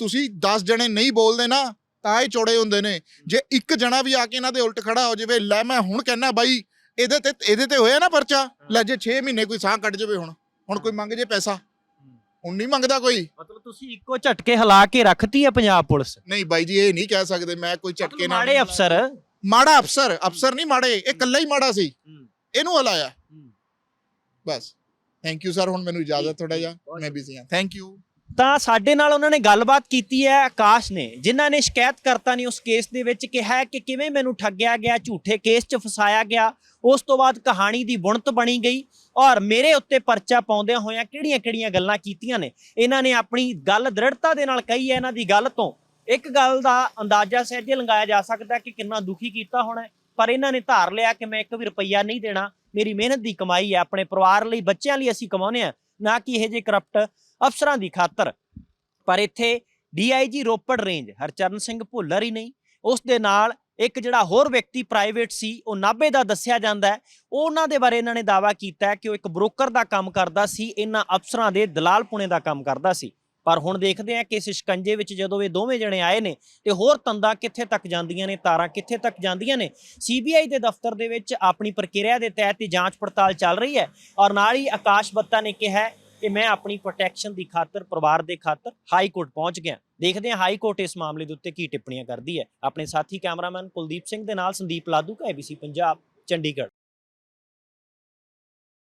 ਤੁਸੀਂ 10 ਜਣੇ ਨਹੀਂ ਬੋਲਦੇ ਨਾ ਤਾਂ ਇਹ ਚੋੜੇ ਹੁੰਦੇ ਨੇ। ਜੇ ਇੱਕ ਜਣਾ ਵੀ ਆ ਕੇ ਇਹਨਾਂ ਦੇ ਉਲਟ ਖੜਾ ਹੋ ਜਾਵੇ ਲੈ ਮੈਂ ਹੁਣ ਕਹਿਣਾ ਬਾਈ ਇਹਦੇ ਤੇ ਇਹਦੇ ਤੇ ਹੋਇਆ ਨਾ ਪਰਚਾ? ਲੈ ਜੇ 6 ਮਹੀਨੇ ਕੋਈ ਸਾਹ ਕੱਢ ਜਾਵੇ ਹੁਣ ਹੁਣ ਕੋਈ ਮੰਗ ਜੇ ਪੈਸਾ। ਹੁਣ ਨਹੀਂ ਮੰਗਦਾ ਕੋਈ। ਮਤਲਬ ਤੁਸੀਂ ਇੱਕੋ ਝਟਕੇ ਹਿਲਾ ਕੇ ਰੱਖਤੀ ਹੈ ਪੰਜਾਬ ਪੁਲਿਸ? ਨਹੀਂ ਬਾਈ ਜੀ ਇਹ ਨਹੀਂ ਕਹਿ ਸਕਦੇ ਮੈਂ ਕੋਈ ਝਟਕੇ ਨਾਲ ਮਾੜੇ ਅਫਸਰ। ਮਾੜਾ ਅਫਸਰ ਅਫਸਰ ਨਹੀਂ ਮਾੜੇ ਇਹ ਇਕੱਲਾ ਹੀ ਮਾੜਾ ਸੀ। ਇਹਨੂੰ ਹਲਾਇਆ। ਬਸ। ਥੈਂਕ ਯੂ ਸਰ ਹੁਣ ਮੈਨੂੰ ਇਜਾਜ਼ਤ ਥੋੜਾ ਜਿਹਾ। ਮੈਂ ਬਿਜ਼ੀ ਹਾਂ। ਥੈਂਕ ਯੂ ਤਾਂ ਸਾਡੇ ਨਾਲ ਉਹਨਾਂ ਨੇ ਗੱਲਬਾਤ ਕੀਤੀ ਹੈ ਆਕਾਸ਼ ਨੇ, ਜਿਨ੍ਹਾਂ ਨੇ ਸ਼ਿਕਾਇਤਕਰਤਾ ਨੇ ਉਸ ਕੇਸ ਦੇ ਵਿੱਚ ਕਿਹਾ ਕਿ ਕਿਵੇਂ ਮੈਨੂੰ ਠੱਗਿਆ ਗਿਆ, ਝੂਠੇ ਕੇਸ 'ਚ ਫਸਾਇਆ ਗਿਆ, ਉਸ ਤੋਂ ਬਾਅਦ ਕਹਾਣੀ ਦੀ ਬੁਣਤ ਬਣੀ ਗਈ ਔਰ ਮੇਰੇ ਉੱਤੇ ਪਰਚਾ ਪਾਉਂਦਿਆਂ ਹੋਇਆਂ ਕਿਹੜੀਆਂ-ਕਿਹੜੀਆਂ ਗੱਲਾਂ ਕੀਤੀਆਂ ਨੇ। ਇਹਨਾਂ ਨੇ ਆਪਣੀ ਗੱਲ ਦ੍ਰਿੜਤਾ ਦੇ ਨਾਲ ਕਹੀ ਹੈ ਇਹਨਾਂ ਦੀ ਗੱਲ ਤੋਂ। ਇੱਕ ਗੱਲ ਦਾ ਅੰਦਾਜ਼ਾ ਸਹਿਜੇ ਲਗਾਇਆ ਜਾ ਸਕਦਾ ਕਿ ਕਿੰਨਾ ਦੁਖੀ ਕੀਤਾ ਹੋਣਾ ਪਰ ਇਹਨਾਂ ਨੇ ਧਾਰ ਲਿਆ ਕਿ ਮੈਂ ਇੱਕ ਵੀ ਰੁਪਈਆ ਨਹੀਂ ਦੇਣਾ। ਮੇਰੀ ਮਿਹਨਤ ਦੀ ਕਮਾਈ ਹੈ, ਆਪਣੇ ਪਰਿਵਾਰ ਲਈ, ਬੱਚਿਆਂ ਲਈ ਅਸੀਂ ਕਮਾਉਂਦੇ ਆ ਨਾ ਕਿ ਇਹ ਜੇ ਕਰਪਟ ਅਫਸਰਾਂ ਦੀ ਖਾਤਰ। ਪਰ ਇੱਥੇ ਡੀਆਈਜੀ ਰੋਪੜ ਰੇਂਜ, ਹਰਚਰਨ ਸਿੰਘ ਭੁੱਲਰ ਹੀ ਨਹੀਂ। ਉਸ ਦੇ ਨਾਲ ਇੱਕ ਜਿਹੜਾ ਹੋਰ ਵਿਅਕਤੀ ਪ੍ਰਾਈਵੇਟ ਸੀ, ਉਹ ਨਾਭੇ ਦਾ ਦੱਸਿਆ ਜਾਂਦਾ ਹੈ। ਉਹਨਾਂ ਦੇ ਬਾਰੇ ਇਹਨਾਂ ਨੇ ਦਾਵਾ ਕੀਤਾ ਕਿ ਉਹ ਇੱਕ ਬ੍ਰੋਕਰ ਦਾ ਕੰਮ ਕਰਦਾ ਸੀ, ਇਹਨਾਂ ਅਫਸਰਾਂ ਦੇ ਦਲਾਲ ਪੁਣੇ ਦਾ ਕੰਮ ਕਰਦਾ ਸੀ। ਪਰ ਹੁਣ ਦੇਖਦੇ ਆ ਕਿ ਇਸ ਸ਼ਿਕੰਜੇ ਵਿੱਚ ਜਦੋਂ ਇਹ ਦੋਵੇਂ ਜਣੇ ਆਏ ਨੇ, ਤੇ ਹੋਰ ਤੰਦਾਂ ਕਿੱਥੇ ਤੱਕ ਜਾਂਦੀਆਂ ਨੇ, ਤਾਰਾਂ ਕਿੱਥੇ ਤੱਕ ਜਾਂਦੀਆਂ ਨੇ ਸੀਬੀਆਈ ਦੇ ਦਫ਼ਤਰ ਦੇ ਵਿੱਚ ਆਪਣੀ ਪ੍ਰਕਿਰਿਆ ਦੇ ਤਹਿਤ ਜਾਂਚ ਪੜਤਾਲ ਚੱਲ ਰਹੀ ਹੈ। ਔਰ ਨਾਲ ਹੀ ਆਕਾਸ਼ ਬੱਤਾ ਨੇ ਕਿਹਾ ਕਿ ਮੈਂ ਆਪਣੀ ਪ੍ਰੋਟੈਕਸ਼ਨ ਦੀ ਖਾਤਰ, ਪਰਿਵਾਰ ਦੇ ਖਾਤਰ ਹਾਈ ਕੋਰਟ ਪਹੁੰਚ ਗਿਆ। ਦੇਖਦੇ ਹਾਂ ਹਾਈ ਕੋਰਟ ਇਸ ਮਾਮਲੇ ਦੇ ਉੱਤੇ ਕੀ ਟਿੱਪਣੀਆਂ ਕਰਦੀ ਹੈ। ਆਪਣੇ ਸਾਥੀ ਕੈਮਰਾਮੈਨ ਕੁਲਦੀਪ ਸਿੰਘ ਦੇ ਨਾਲ ਸੰਦੀਪ ਲਾਧੂ ਕਾ ABC ਪੰਜਾਬ, ਚੰਡੀਗੜ੍ਹ।